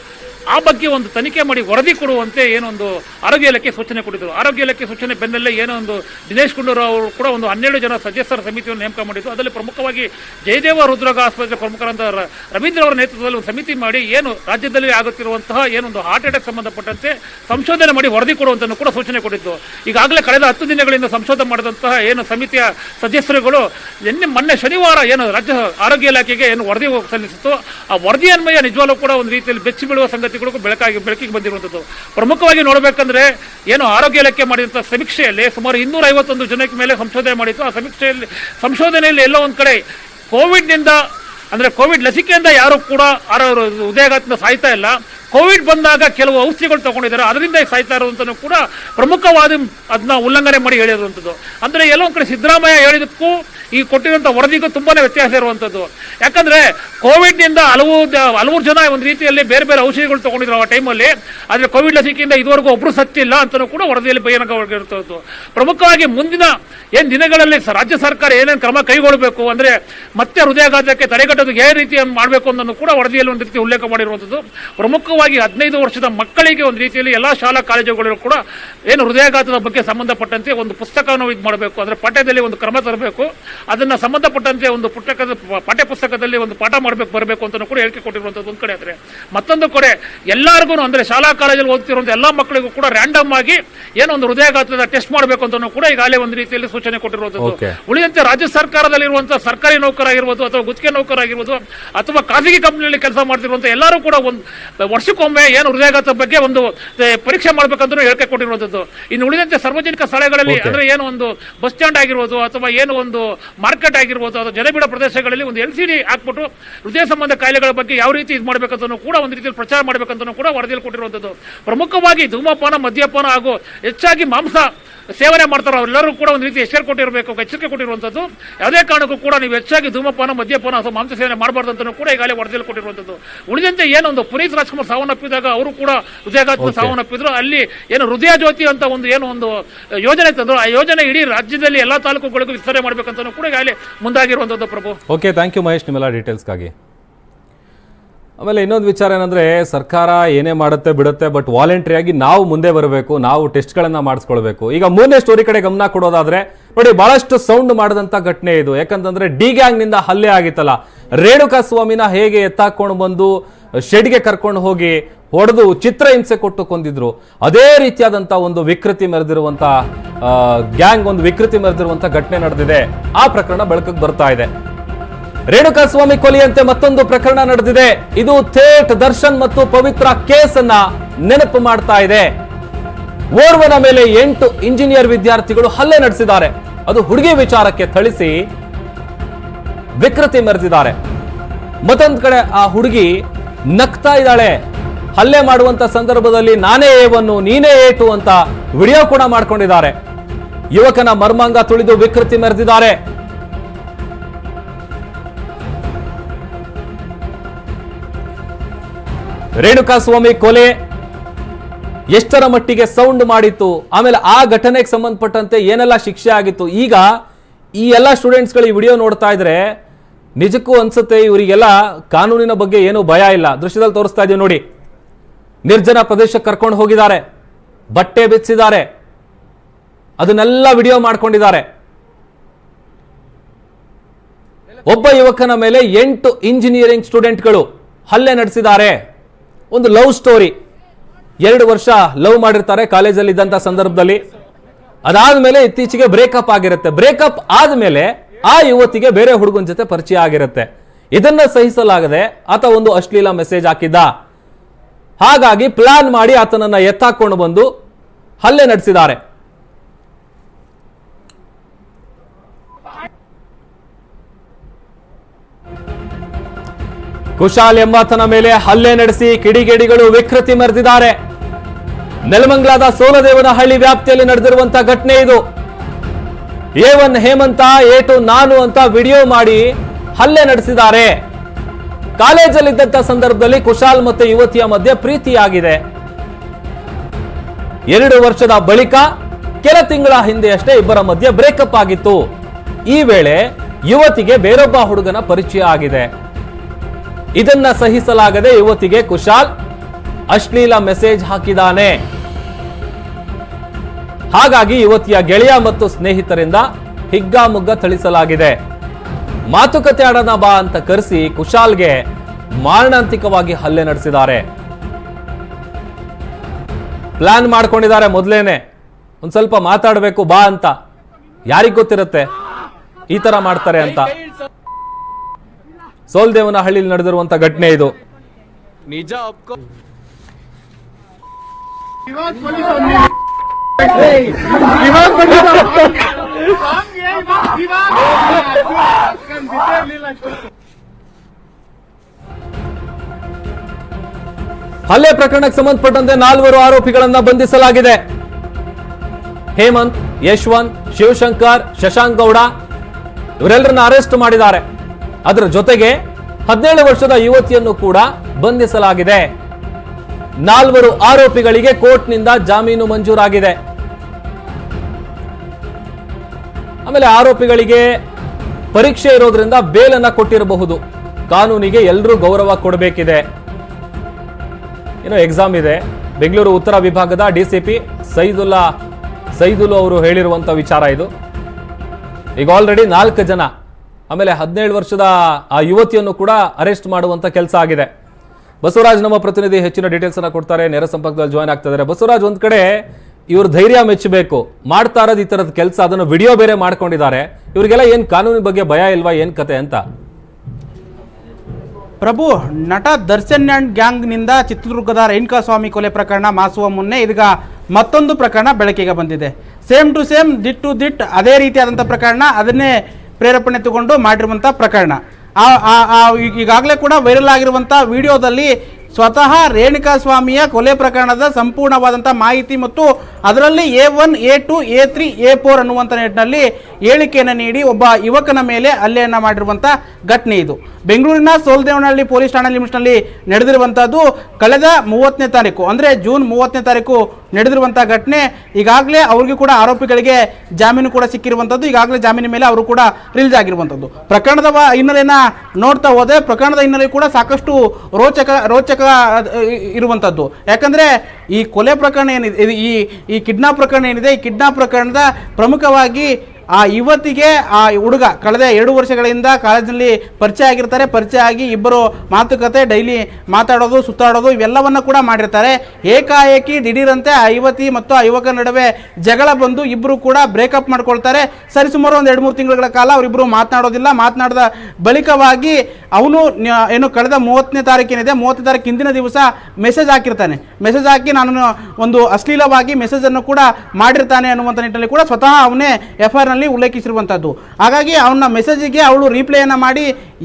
ಆ ಬಗ್ಗೆ ಒಂದು ತನಿಖೆ ಮಾಡಿ ವರದಿ ಕೊಡುವಂತೆ ಏನೊಂದು ಆರೋಗ್ಯ ಇಲಾಖೆ ಸೂಚನೆ ಕೊಟ್ಟಿದ್ದರು ಆರೋಗ್ಯ ಇಲಾಖೆ ಸೂಚನೆ ಬೆನ್ನಲ್ಲೇ ಏನೋ ಒಂದು ದಿನೇಶ್ ಗುಂಡೂರಾವ್ ಅವರು ಕೂಡ ಒಂದು ಹನ್ನೆರಡು ಜನ ಸದಸ್ಯರ ಸಮಿತಿಯನ್ನು ನೇಮಕ ಮಾಡಿದ್ದು ಅದರಲ್ಲಿ ಪ್ರಮುಖವಾಗಿ ಜಯದೇವ ಹೃದ್ರೋಗ ಆಸ್ಪತ್ರೆ ಪ್ರಮುಖರಾದ ರವೀಂದ್ರ ಅವರ ನೇತೃತ್ವದಲ್ಲಿ ಒಂದು ಸಮಿತಿ ಮಾಡಿ ಏನು ರಾಜ್ಯದಲ್ಲಿ ಆಗುತ್ತಿರುವಂತಹ ಏನೊಂದು ಹಾರ್ಟ್ ಅಟ್ಯಾಕ್ ಸಂಬಂಧಪಟ್ಟಂತೆ ಸಂಶೋಧನೆ ಮಾಡಿ ವರದಿ ಕೊಡುವಂತನ್ನು ಕೂಡ ಸೂಚನೆ ಕೊಟ್ಟಿದ್ದು ಈಗಾಗಲೇ ಕಳೆದ ಹತ್ತು ದಿನಗಳಿಂದ ಸಂಶೋಧನೆ ಮಾಡಿದಂತಹ ಏನು ಸಮಿತಿಯ ಸದಸ್ಯರುಗಳು ನಿನ್ನೆ ಮೊನ್ನೆ ಶನಿವಾರ ಏನು ರಾಜ್ಯ ಆರೋಗ್ಯ ಇಲಾಖೆಗೆ ಏನು ವರದಿ ಸಲ್ಲಿಸಿತ್ತು. ಆ ವರದಿ ಅನ್ವಯ ನಿಜವಾಗ್ಲೂ ಕೂಡ ಒಂದು ರೀತಿಯಲ್ಲಿ ಬೆಚ್ಚಿ ಬೀಳುವ ಸಂಗತಿಗಳು ಬೆಳಕಾಗಿ ಬೆಳಕಿಗೆ ಬಂದಿರುವಂಥದ್ದು. ಪ್ರಮುಖವಾಗಿ ನೋಡಬೇಕಂದ್ರೆ ಏನು ಆರೋಗ್ಯ ಇಲಾಖೆ ಮಾಡಿದಂಥ ಸಮೀಕ್ಷೆಯಲ್ಲಿ ಸುಮಾರು ಇನ್ನೂರ ಐವತ್ತೊಂದು ಜನಕ್ಕೆ ಮೇಲೆ ಸಂಶೋಧನೆ ಮಾಡಿತ್ತು. ಆ ಸಮೀಕ್ಷೆಯಲ್ಲಿ ಸಂಶೋಧನೆಯಲ್ಲಿ ಎಲ್ಲೋ ಒಂದು ಕಡೆ ಕೋವಿಡ್ನಿಂದ ಅಂದ್ರೆ ಕೋವಿಡ್ ಲಸಿಕೆಯಿಂದ ಯಾರು ಕೂಡ ಆರೋ ಹೃದಯಾಘಾತದಿಂದ ಸಾಯ್ತಾ ಇಲ್ಲ. ಕೋವಿಡ್ ಬಂದಾಗ ಕೆಲವು ಔಷಧಿಗಳು ತಗೊಂಡಿದ್ದಾರೆ. ಅದರಿಂದ ಸಾಯ್ತಾ ಇರುವಂತನೂ ಕೂಡ ಪ್ರಮುಖವಾದ ಅದನ್ನ ಉಲ್ಲಂಘನೆ ಮಾಡಿ ಹೇಳಿರುವಂಥದ್ದು ಅಂದ್ರೆ ಎಲ್ಲೋ ಕಡೆ ಸಿದ್ದರಾಮಯ್ಯ ಹೇಳಿದಕ್ಕೂ ಈ ಕೊಟ್ಟಿರುವಂತ ವರದಿಗೂ ತುಂಬಾನೇ ವ್ಯತ್ಯಾಸ ಇರುವಂಥದ್ದು ಯಾಕಂದ್ರೆ ಕೋವಿಡ್ನಿಂದ ಹಲವು ಹಲವು ಜನ ಒಂದು ರೀತಿಯಲ್ಲಿ ಬೇರೆ ಬೇರೆ ಔಷಧಿಗಳು ತಗೊಂಡಿದ್ರು ಆ ಟೈಮಲ್ಲಿ. ಆದ್ರೆ ಕೋವಿಡ್ ಲಸಿಕೆಯಿಂದ ಇದುವರೆಗೂ ಒಬ್ರು ಸತ್ತಿಲ್ಲ ಅಂತಲೂ ಕೂಡ ವರದಿಯಲ್ಲಿ ಬಹಿರಂಗವಾಗಿರುತ್ತದ್ದು ಪ್ರಮುಖವಾಗಿ ಮುಂದಿನ ಏನ್ ದಿನಗಳಲ್ಲಿ ರಾಜ್ಯ ಸರ್ಕಾರ ಏನೇನು ಕ್ರಮ ಕೈಗೊಳ್ಳಬೇಕು ಅಂದ್ರೆ ಮತ್ತೆ ಹೃದಯಾಘಾತಕ್ಕೆ ತಡೆಗಟ್ಟೋದು ಯಾವ ರೀತಿ ಮಾಡಬೇಕು ಅನ್ನೋದು ಕೂಡ ವರದಿಯಲ್ಲಿ ಒಂದು ರೀತಿ ಉಲ್ಲೇಖ ಮಾಡಿರುವಂಥದ್ದು ಪ್ರಮುಖವಾಗಿ ಹದಿನೈದು ವರ್ಷದ ಮಕ್ಕಳಿಗೆ ಒಂದು ರೀತಿಯಲ್ಲಿ ಎಲ್ಲ ಶಾಲಾ ಕಾಲೇಜುಗಳಲ್ಲೂ ಕೂಡ ಏನು ಹೃದಯಾಘಾತದ ಬಗ್ಗೆ ಸಂಬಂಧಪಟ್ಟಂತೆ ಒಂದು ಪುಸ್ತಕವನ್ನು ಇದು ಮಾಡಬೇಕು. ಅಂದರೆ ಪಠ್ಯದಲ್ಲಿ ಒಂದು ಕ್ರಮ ತರಬೇಕು. ಅದನ್ನ ಸಂಬಂಧಪಟ್ಟಂತೆ ಒಂದು ಪುಸ್ತಕದ ಪಠ್ಯ ಪುಸ್ತಕದಲ್ಲಿ ಒಂದು ಪಾಠ ಮಾಡಬೇಕು ಬರಬೇಕು ಅಂತ ಕೂಡ ಹೇಳಿಕೆ ಕೊಟ್ಟಿರುವಂಥದ್ದು ಒಂದು ಕಡೆ ಆದರೆ. ಮತ್ತೊಂದು ಕಡೆ ಎಲ್ಲರಿಗೂ ಅಂದ್ರೆ ಶಾಲಾ ಕಾಲೇಜಲ್ಲಿ ಓದ್ತಿರುವಂಥ ಎಲ್ಲ ಮಕ್ಕಳಿಗೂ ಕೂಡ ರ್ಯಾಂಡಮ್ ಆಗಿ ಏನೋ ಒಂದು ಹೃದಯಾಘಾತದ ಟೆಸ್ಟ್ ಮಾಡಬೇಕು ಅಂತ ಕೂಡ ಈಗಾಗಲೇ ಒಂದು ರೀತಿಯಲ್ಲಿ ಸೂಚನೆ ಕೊಟ್ಟಿರುವಂಥದ್ದು. ಉಳಿದಂತೆ ರಾಜ್ಯ ಸರ್ಕಾರದಲ್ಲಿರುವಂಥ ಸರ್ಕಾರಿ ನೌಕರಾಗಿರ್ಬೋದು ಅಥವಾ ಗುತ್ತಿಗೆ ನೌಕರಾಗಿರ್ಬೋದು ಅಥವಾ ಖಾಸಗಿ ಕಂಪ್ನಿಯಲ್ಲಿ ಕೆಲಸ ಮಾಡ್ತಿರುವಂಥ ಎಲ್ಲರೂ ಕೂಡ ಒಂದು ವರ್ಷಕ್ಕೊಮ್ಮೆ ಏನು ಹೃದಯಾಘಾತ ಬಗ್ಗೆ ಒಂದು ಪರೀಕ್ಷೆ ಮಾಡಬೇಕಂತ ಹೇಳಿಕೆ ಕೊಟ್ಟಿರುವಂತದ್ದು ಇನ್ನು ಉಳಿದಂತೆ ಸಾರ್ವಜನಿಕ ಸ್ಥಳಗಳಲ್ಲಿ. ಅಂದ್ರೆ ಏನು ಒಂದು ಬಸ್ ಸ್ಟ್ಯಾಂಡ್ ಆಗಿರ್ಬೋದು ಅಥವಾ ಏನು ಒಂದು ಮಾರ್ಕೆಟ್ ಆಗಿರ್ಬೋದು ಅಥವಾ ಜನಬಿಡ ಪ್ರದೇಶಗಳಲ್ಲಿ ಒಂದು ಎಲ್ ಸಿ ಡಿ ಹಾಕ್ಬಿಟ್ಟು ಹೃದಯ ಸಂಬಂಧ ಕಾಯಿಲೆಗಳ ಬಗ್ಗೆ ಯಾವ ರೀತಿ ಇದು ಮಾಡ್ಬೇಕಂತನೂ ಕೂಡ ಒಂದು ರೀತಿಯಲ್ಲಿ ಪ್ರಚಾರ ಮಾಡಬೇಕಂತ ಕೂಡ ವರದಿಯಲ್ಲಿ ಕೊಟ್ಟಿರುವಂತದ್ದು ಪ್ರಮುಖವಾಗಿ ಧೂಮಪಾನ ಮದ್ಯಪಾನ ಹಾಗೂ ಹೆಚ್ಚಾಗಿ ಮಾಂಸ ಸೇವನೆ ಮಾಡ್ತಾರೋ ಅವರೆಲ್ಲರೂ ಕೂಡ ಒಂದು ರೀತಿ ಎಚ್ಚರಿಕೆ ಕೊಟ್ಟಿರಬೇಕು ಎಚ್ಚರಿಕೆ ಕೊಟ್ಟಿರುವಂಥದ್ದು. ಯಾವುದೇ ಕಾರಣಕ್ಕೂ ಕೂಡ ನೀವು ಹೆಚ್ಚಾಗಿ ಧೂಮಪಾನ ಮದ್ಯಪಾನ ಅಥವಾ ಮಾಂಸ ಸೇವನೆ ಮಾಡಬಾರ್ದು ಅಂತ ಕೂಡ ಈಗಾಗಲೇ ವರದಿಯಲ್ಲಿ ಕೊಟ್ಟಿರುವಂಥದ್ದು. ಉಳಿದಂತೆ ಏನೊಂದು ಪುನೀತ್ ರಾಜ್ಕುಮಾರ್ ಸಾವನ್ನಪ್ಪಿದಾಗ ಅವರು ಕೂಡ ಹೃದಯಾತ್ಮ. ಸಾವನ್ನಪ್ಪಿದ್ರು. ಅಲ್ಲಿ ಏನು ಹೃದಯ ಜ್ಯೋತಿ ಅಂತ ಒಂದು ಏನು ಒಂದು ಯೋಜನೆ ತಂದ್ರು. ಆ ಯೋಜನೆ ಇಡೀ ರಾಜ್ಯದಲ್ಲಿ ಎಲ್ಲ ತಾಲೂಕುಗಳಿಗೂ ವಿಸ್ತರಣೆ ಮಾಡಬೇಕಂತ ಕೂಡ ಈಗಾಗಲೇ ಮುಂದಾಗಿರುವಂಥದ್ದು Prabhu. Okay thank you Mahesh ನಿಮ್ಮೆಲ್ಲ ಡೀಟೇಲ್ಸ್ಗಾಗಿ ಆಮೇಲೆ ಇನ್ನೊಂದು ವಿಚಾರ ಏನಂದ್ರೆ, ಸರ್ಕಾರ ಏನೇ ಮಾಡುತ್ತೆ ಬಿಡುತ್ತೆ ಬಟ್ ವಾಲಂಟ್ರಿಯಾಗಿ ನಾವು ಮುಂದೆ ಬರಬೇಕು, ನಾವು ಟೆಸ್ಟ್ಗಳನ್ನು ಮಾಡಿಸ್ಕೊಳ್ಬೇಕು. ಈಗ ಮೂರನೇ ಸ್ಟೋರಿ ಕಡೆ ಗಮನ ಕೊಡೋದಾದ್ರೆ, ನೋಡಿ, ಬಹಳಷ್ಟು ಸೌಂಡ್ ಮಾಡಿದಂತ ಘಟನೆ ಇದು. ಯಾಕಂತಂದ್ರೆ, ಡಿ ಗ್ಯಾಂಗ್ನಿಂದ ಹಲ್ಲೆ ಆಗಿತ್ತಲ್ಲ. ರೇಣುಕಾ ಸ್ವಾಮಿನ ಹೇಗೆ ಎತ್ತಾಕೊಂಡು ಬಂದು, ಶೆಡ್ಗೆ ಕರ್ಕೊಂಡು ಹೋಗಿ ಹೊಡೆದು ಚಿತ್ರ ಹಿಂಸೆ ಕೊಟ್ಟು ಕೊಂದಿದ್ರು. ಅದೇ ರೀತಿಯಾದಂಥ ಒಂದು ವಿಕೃತಿ ಮೆರೆದಿರುವಂಥ ಗ್ಯಾಂಗ್ ಒಂದು ವಿಕೃತಿ ಮೆರೆದಿರುವಂಥ ಘಟನೆ ನಡೆದಿದೆ. ಆ ಪ್ರಕರಣ ಬೆಳಕಿಗೆ ಬರ್ತಾ ಇದೆ. ರೇಣುಕಾ ಸ್ವಾಮಿ ಕೊಲೆಯಂತೆ ಮತ್ತೊಂದು ಪ್ರಕರಣ ನಡೆದಿದೆ. ಇದು ಥೇಟ್, ದರ್ಶನ್ ಮತ್ತು ಪವಿತ್ರ ಕೇಸನ್ನ ನೆನಪು ಮಾಡ್ತಾ ಇದೆ. ಓರ್ವನ ಮೇಲೆ ಎಂಟು ಇಂಜಿನಿಯರ್ ವಿದ್ಯಾರ್ಥಿಗಳು ಹಲ್ಲೆ ನಡೆಸಿದ್ದಾರೆ. ಅದು ಹುಡುಗಿ ವಿಚಾರಕ್ಕೆ ಥಳಿಸಿ ವಿಕೃತಿ ಮೆರೆದಿದ್ದಾರೆ. ಮತ್ತೊಂದು ಕಡೆ ಆ ಹುಡುಗಿ ನಗ್ತಾ ಇದ್ದಾಳೆ. ಹಲ್ಲೆ ಮಾಡುವಂತ ಸಂದರ್ಭದಲ್ಲಿ ನಾನೇ ಏವನ್ನು, ನೀನೇ ಏಟು ಅಂತ ವಿಡಿಯೋ ಕೂಡ ಮಾಡ್ಕೊಂಡಿದ್ದಾರೆ. ಯುವಕನ ಮರ್ಮಾಂಗ ತುಳಿದು ವಿಕೃತಿ ಮೆರೆದಿದ್ದಾರೆ. ರೇಣುಕಾ ಸ್ವಾಮಿ ಕೊಲೆ ಎಷ್ಟರ ಮಟ್ಟಿಗೆ ಸೌಂಡ್ ಮಾಡಿತ್ತು? ಆಮೇಲೆ ಆ ಘಟನೆಗೆ ಸಂಬಂಧಪಟ್ಟಂತೆ ಏನೆಲ್ಲ ಶಿಕ್ಷೆ ಆಗಿತ್ತು? ಈಗ ಈ ಎಲ್ಲ ಸ್ಟೂಡೆಂಟ್ಸ್ಗಳು ಈ ವಿಡಿಯೋ ನೋಡ್ತಾ ಇದ್ರೆ ನಿಜಕ್ಕೂ ಅನ್ಸುತ್ತೆ ಇವರಿಗೆಲ್ಲ ಕಾನೂನಿನ ಬಗ್ಗೆ ಏನೂ ಭಯ ಇಲ್ಲ. ದೃಶ್ಯದಲ್ಲಿ ತೋರಿಸ್ತಾ ಇದೀವಿ ನೋಡಿ. ನಿರ್ಜನ ಪ್ರದೇಶಕ್ಕೆ ಕರ್ಕೊಂಡು ಹೋಗಿದ್ದಾರೆ. ಬಟ್ಟೆ ಬಿಚ್ಚಿದ್ದಾರೆ. ಅದನ್ನೆಲ್ಲ ವಿಡಿಯೋ ಮಾಡ್ಕೊಂಡಿದ್ದಾರೆ. ಒಬ್ಬ ಯುವಕನ ಮೇಲೆ ಎಂಟು ಇಂಜಿನಿಯರಿಂಗ್ ಸ್ಟೂಡೆಂಟ್ಗಳು ಹಲ್ಲೆ ನಡೆಸಿದ್ದಾರೆ. ಒಂದು ಲವ್ ಸ್ಟೋರಿ. ಎರಡು ವರ್ಷ ಲವ್ ಮಾಡಿರ್ತಾರೆ ಕಾಲೇಜಲ್ಲಿ ಇದ್ದಂಥ ಸಂದರ್ಭದಲ್ಲಿ. ಅದಾದ್ಮೇಲೆ ಇತ್ತೀಚೆಗೆ ಬ್ರೇಕಪ್ ಆಗಿರುತ್ತೆ. ಬ್ರೇಕಪ್ ಆದಮೇಲೆ ಆ ಯುವತಿಗೆ ಬೇರೆ ಹುಡುಗನ ಜೊತೆ ಪರಿಚಯ ಆಗಿರುತ್ತೆ. ಇದನ್ನ ಸಹಿಸಲಾಗದೆ ಆತ ಒಂದು ಅಶ್ಲೀಲ ಮೆಸೇಜ್ ಹಾಕಿದ್ದ. ಹಾಗಾಗಿ ಪ್ಲಾನ್ ಮಾಡಿ ಆತನನ್ನ ಎತ್ತಾಕೊಂಡು ಬಂದು ಹಲ್ಲೆ ನಡೆಸಿದ್ದಾರೆ. ಕುಶಾಲ್ ಎಂಬಾತನ ಮೇಲೆ ಹಲ್ಲೆ ನಡೆಸಿ ಕಿಡಿಗೇಡಿಗಳು ವಿಕೃತಿ ಮರೆದಿದ್ದಾರೆ ನೆಲಮಂಗ್ಲಾದ ಸೋಲದೇವನಹಳ್ಳಿ ವ್ಯಾಪ್ತಿಯಲ್ಲಿ ನಡೆದಿರುವಂತಹ ಘಟನೆ ಇದು. A one Hemanth, A two ನಾನು ಅಂತ ವಿಡಿಯೋ ಮಾಡಿ ಹಲ್ಲೆ ನಡೆಸಿದ್ದಾರೆ. ಕಾಲೇಜಲ್ಲಿದ್ದಂತ ಸಂದರ್ಭದಲ್ಲಿ ಕುಶಾಲ್ ಮತ್ತು ಯುವತಿಯ ಮಧ್ಯೆ ಪ್ರೀತಿಯಾಗಿದೆ. ಎರಡು ವರ್ಷದ ಬಳಿಕ ಕೆಲ ತಿಂಗಳ ಹಿಂದೆಯಷ್ಟೇ ಇಬ್ಬರ ಮಧ್ಯೆ ಬ್ರೇಕಪ್ ಆಗಿತ್ತು. ಈ ವೇಳೆ ಯುವತಿಗೆ ಬೇರೊಬ್ಬ ಹುಡುಗನ ಪರಿಚಯ ಆಗಿದೆ. ಇದನ್ನ ಸಹಿಸಲಾಗದೆ ಯುವತಿಗೆ ಕುಶಾಲ್ ಅಶ್ಲೀಲ ಮೆಸೇಜ್ ಹಾಕಿದಾನೆ. ಹಾಗಾಗಿ ಯುವತಿಯ ಗೆಳೆಯ ಮತ್ತು ಸ್ನೇಹಿತರಿಂದ ಹಿಗ್ಗಾಮುಗ್ಗ ಥಳಿಸಲಾಗಿದೆ. ಮಾತುಕತೆ ಆಡೋಣ ಬಾ ಅಂತ ಕರೆಸಿ ಕುಶಾಲ್ಗೆ ಮಾರಣಾಂತಿಕವಾಗಿ ಹಲ್ಲೆ ನಡೆಸಿದ್ದಾರೆ. ಪ್ಲಾನ್ ಮಾಡ್ಕೊಂಡಿದ್ದಾರೆ ಮೊದಲೇನೆ. ಒಂದ್ ಸ್ವಲ್ಪ ಮಾತಾಡಬೇಕು ಬಾ ಅಂತ. ಯಾರಿಗ್ ಗೊತ್ತಿರುತ್ತೆ? ಈ ತರ ಮಾಡ್ತಾರೆ ಅಂತ. ಸೋಲ್ದೇವನ ಹಳ್ಳಿಯಲ್ಲಿ ನಡೆದಿರುವಂತ ಘಟನೆ ಇದು. ನಿಜ ಹಲ್ಲೆ ಪ್ರಕರಣಕ್ಕೆ ಸಂಬಂಧಪಟ್ಟಂತೆ ನಾಲ್ವರು ಆರೋಪಿಗಳನ್ನ ಬಂಧಿಸಲಾಗಿದೆ. ಹೇಮಂತ್ ಯಶವಂತ್ ಶಿವಶಂಕರ್ ಶಶಾಂಕ್ ಗೌಡ ಇವರೆಲ್ಲರನ್ನ ಅರೆಸ್ಟ್ ಮಾಡಿದ್ದಾರೆ. ಅದರ ಜೊತೆಗೆ ಹದಿನೇಳು ವರ್ಷದ ಯುವತಿಯನ್ನು ಕೂಡ ಬಂಧಿಸಲಾಗಿದೆ. ನಾಲ್ವರು ಆರೋಪಿಗಳಿಗೆ ಕೋರ್ಟ್ನಿಂದ ಜಾಮೀನು ಮಂಜೂರಾಗಿದೆ. ಆಮೇಲೆ ಆರೋಪಿಗಳಿಗೆ ಪರೀಕ್ಷೆ ಇರೋದ್ರಿಂದ ಬೇಲನ್ನ ಕೊಟ್ಟಿರಬಹುದು. ಕಾನೂನಿಗೆ ಎಲ್ಲರೂ ಗೌರವ ಕೊಡಬೇಕಿದೆ. ಏನೋ ಎಕ್ಸಾಮ್ ಇದೆ. ಬೆಂಗಳೂರು ಉತ್ತರ ವಿಭಾಗದ ಡಿಸಿಪಿ ಸೈದುಲ್ಲಾ, ಸೈದುಲು ಅವರು ಹೇಳಿರುವಂತ ವಿಚಾರ ಇದು. ಈಗ ಆಲ್ರೆಡಿ ನಾಲ್ಕು ಜನ ಆಮೇಲೆ ಹದಿನೇಳು ವರ್ಷದ ಆ ಯುವತಿಯನ್ನು ಕೂಡ ಅರೆಸ್ಟ್ ಮಾಡುವಂತ ಕೆಲಸ ಆಗಿದೆ. ಬಸವರಾಜ್ ನಮ್ಮ ಪ್ರತಿನಿಧಿ ಹೆಚ್ಚಿನ ಡೀಟೇಲ್ಸ್ ಅನ್ನ ಕೊಡ್ತಾರೆ. ನೇರ ಸಂಪರ್ಕದಲ್ಲಿ ಜಾಯ್ನ್ ಆಗ್ತಾ ಇದ್ದಾರೆ ಬಸವರಾಜ್ ಒಂದ್ ಕಡೆ ಇವ್ರ ಧೈರ್ಯ ಮೆಚ್ಚಬೇಕು. ಮಾಡ್ತಾ ಇರೋದು ಈ ತರದ ಕೆಲಸ, ಅದನ್ನು ವಿಡಿಯೋ ಬೇರೆ ಮಾಡ್ಕೊಂಡಿದ್ದಾರೆ. ಇವರಿಗೆಲ್ಲ ಏನ್ ಕಾನೂನಿನ ಬಗ್ಗೆ ಭಯ ಇಲ್ವಾ, ಏನ್ ಕತೆ ಅಂತ? ಪ್ರಭು, ನಟ ದರ್ಶನ್ ಅಂಡ್ ಗ್ಯಾಂಗ್ನಿಂದ ಚಿತ್ರದುರ್ಗದ ರೇಣುಕಾ ಸ್ವಾಮಿ ಕೊಲೆ ಪ್ರಕರಣ ಮಾಸುವ ಮುನ್ನೆ ಇದೀಗ ಮತ್ತೊಂದು ಪ್ರಕರಣ ಬೆಳಕಿಗೆ ಬಂದಿದೆ. Same to same, ditto ditto ಅದೇ ರೀತಿಯಾದಂಥ ಪ್ರಕರಣ. ಅದನ್ನೇ ಪ್ರೇರೇಪಣೆ ತಗೊಂಡು ಮಾಡಿರುವಂಥ ಪ್ರಕರಣ. ಈಗಾಗಲೇ ಕೂಡ ವೈರಲ್ ಆಗಿರುವಂಥ ವಿಡಿಯೋದಲ್ಲಿ ಸ್ವತಃ ರೇಣುಕಾಸ್ವಾಮಿಯ ಕೊಲೆ ಪ್ರಕರಣದ ಸಂಪೂರ್ಣವಾದಂಥ ಮಾಹಿತಿ ಮತ್ತು ಅದರಲ್ಲಿ A one, A two, A three, A four ಅನ್ನುವಂಥ ನಿಟ್ಟಿನಲ್ಲಿ ಹೇಳಿಕೆಯನ್ನು ನೀಡಿ ಒಬ್ಬ ಯುವಕನ ಮೇಲೆ ಹಲ್ಲೆಯನ್ನು ಮಾಡಿರುವಂಥ ಘಟನೆ ಇದು. ಬೆಂಗಳೂರಿನ ಸೋಲ್ದೇವನಹಳ್ಳಿ ಪೊಲೀಸ್ ಠಾಣಾ ಲಿಮಿಟ್ನಲ್ಲಿ ನಡೆದಿರುವಂಥದ್ದು ಕಳೆದ ಮೂವತ್ತನೇ ತಾರೀಕು, ಅಂದರೆ ಜೂನ್ ಮೂವತ್ತನೇ ತಾರೀಕು ನಡೆದಿರುವಂಥ ಘಟನೆ. ಈಗಾಗಲೇ ಅವ್ರಿಗೂ ಕೂಡ ಆರೋಪಿಗಳಿಗೆ ಜಾಮೀನು ಕೂಡ ಸಿಕ್ಕಿರುವಂಥದ್ದು ಈಗಾಗಲೇ ಜಾಮೀನಿನ ಮೇಲೆ ಅವರು ಕೂಡ ರಿಲೀಸ್ ಆಗಿರುವಂಥದ್ದು ಪ್ರಕರಣದ ಹಿನ್ನೆಲೆಯನ್ನ ನೋಡ್ತಾ ಹೋದ್ರೆ ಪ್ರಕರಣದ ಹಿನ್ನೆಲೆ ಕೂಡ ಸಾಕಷ್ಟು ರೋಚಕ ರೋಚಕ ಇರುವಂಥದ್ದು ಯಾಕಂದರೆ ಈ ಕೊಲೆ ಪ್ರಕರಣ ಏನಿದೆ ಈ ಈ ಕಿಡ್ನಾಪ್ ಪ್ರಕರಣ ಏನಿದೆ, ಈ ಕಿಡ್ನಾಪ್ ಪ್ರಕರಣದ ಪ್ರಮುಖವಾಗಿ ಆ ಯುವತಿಗೆ ಆ ಹುಡುಗ ಕಳೆದ ಎರಡು ವರ್ಷಗಳಿಂದ ಕಾಲೇಜಿನಲ್ಲಿ ಪರಿಚಯ ಆಗಿರ್ತಾರೆ, ಪರಿಚಯ ಆಗಿ ಇಬ್ಬರು ಮಾತುಕತೆ, ಡೈಲಿ ಮಾತಾಡೋದು, ಸುತ್ತಾಡೋದು ಇವೆಲ್ಲವನ್ನು ಕೂಡ ಮಾಡಿರ್ತಾರೆ. ಏಕಾಏಕಿ ದಿಢೀರಂತೆ ಆ ಯುವತಿ ಮತ್ತು ಆ ಯುವಕ ನಡುವೆ ಜಗಳ ಬಂದು ಇಬ್ಬರು ಕೂಡ ಬ್ರೇಕಪ್ ಮಾಡ್ಕೊಳ್ತಾರೆ. ಸರಿಸುಮಾರು ಒಂದು ಎರಡು ಮೂರು ತಿಂಗಳ ಕಾಲ ಅವರಿಬ್ಬರು ಮಾತನಾಡೋದಿಲ್ಲ. ಮಾತನಾಡಿದ ಬಳಿಕವಾಗಿ ಅವನು ಏನು ಕಳೆದ ಮೂವತ್ತನೇ ತಾರೀಕಿನಿದೆ ಮೂವತ್ತನೇ ತಾರೀಕು ಹಿಂದಿನ ದಿವಸ ಮೆಸೇಜ್ ಹಾಕಿರ್ತಾನೆ. ಮೆಸೇಜ್ ಹಾಕಿ ನಾನು ಒಂದು ಅಶ್ಲೀಲವಾಗಿ ಮೆಸೇಜನ್ನು ಕೂಡ ಮಾಡಿರ್ತಾನೆ ಅನ್ನುವಂಥ ನಿಟ್ಟಿನಲ್ಲಿ ಕೂಡ ಸ್ವತಃ ಅವನೇ ಎಫ್ ನಲ್ಲಿ ಉಲ್ಲೇಖಿಸಿರುವಂಥದ್ದು ಹಾಗಾಗಿ ಅವನ ಮೆಸೇಜಿಗೆ ಅವಳು ರಿಪ್ಲೈಯನ್ನು ಮಾಡಿ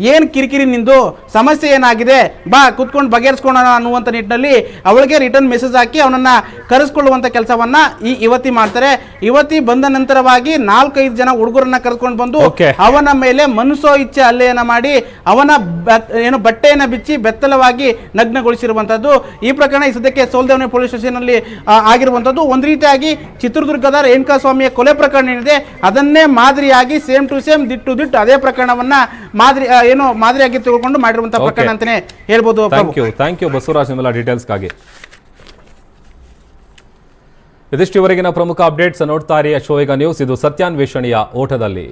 ಏನು ಕಿರಿಕಿರಿ ನಿಂದು? ಸಮಸ್ಯೆ ಏನಾಗಿದೆ? ಬಾ ಕುತ್ಕೊಂಡು ಬಗೆಹರಿಸ್ಕೊಳ್ಳೋಣ ಅನ್ನುವಂಥ ನಿಟ್ಟಿನಲ್ಲಿ ಅವಳಿಗೆ ರಿಟರ್ನ್ ಮೆಸೇಜ್ ಹಾಕಿ ಅವನನ್ನ ಕರೆಸ್ಕೊಳ್ಳುವಂಥ ಕೆಲಸವನ್ನ ಈ ಯುವತಿ ಮಾಡ್ತಾರೆ. ಯುವತಿ ಬಂದ ನಂತರವಾಗಿ ನಾಲ್ಕೈದು ಜನ ಹುಡುಗರನ್ನ ಕರೆದುಕೊಂಡು ಬಂದು ಅವನ ಮೇಲೆ ಮನಸೋ ಇಚ್ಛೆ ಹಲ್ಲೆಯನ್ನು ಮಾಡಿ ಅವನ ಏನು ಬಟ್ಟೆಯನ್ನ ಬಿಚ್ಚಿ ಬೆತ್ತಲವಾಗಿ ನಗ್ನಗೊಳಿಸಿರುವಂಥದ್ದು ಈ ಪ್ರಕರಣ ಈ ಸದ್ಯಕ್ಕೆ ಸೋಲ್ದೇವನೆ ಪೊಲೀಸ್ ಸ್ಟೇಷನ್ ಅಲ್ಲಿ ಆಗಿರುವಂಥದ್ದು ಒಂದು ರೀತಿಯಾಗಿ ಚಿತ್ರದುರ್ಗದ ರೇಣುಕಾ ಸ್ವಾಮಿಯ ಕೊಲೆ ಪ್ರಕರಣ ಏನಿದೆ ಅದನ್ನೇ ಮಾದರಿಯಾಗಿ same to same ditto ditto ಅದೇ ಪ್ರಕರಣವನ್ನ ಮಾದರಿ ಏನು ಮಾದರಿಯಾಗಿ ತಿಳ್ಕೊಂಡು ಮಾಡಿರುವಂತಹ. ಪ್ರಕರಣ ಅಂತಾನೆ ಹೇಳ್ಬೋದು. ಥ್ಯಾಂಕ್ ಯು ಬಸವರಾಜ್ ನಿಮ್ಮೆಲ್ಲ ಡೀಟೇಲ್ಸ್ಗಾಗಿ ಇದಿಷ್ಟು ಇವರೆಗಿನ ಪ್ರಮುಖ ಅಪ್ಡೇಟ್ಸ್ ನೋಡ್ತಾ ಇರಿ. ಅಶ್ವವೇಗ ನ್ಯೂಸ್ ಇದು ಸತ್ಯಾನ್ವೇಷಣೆಯ ಓಟದಲ್ಲಿ.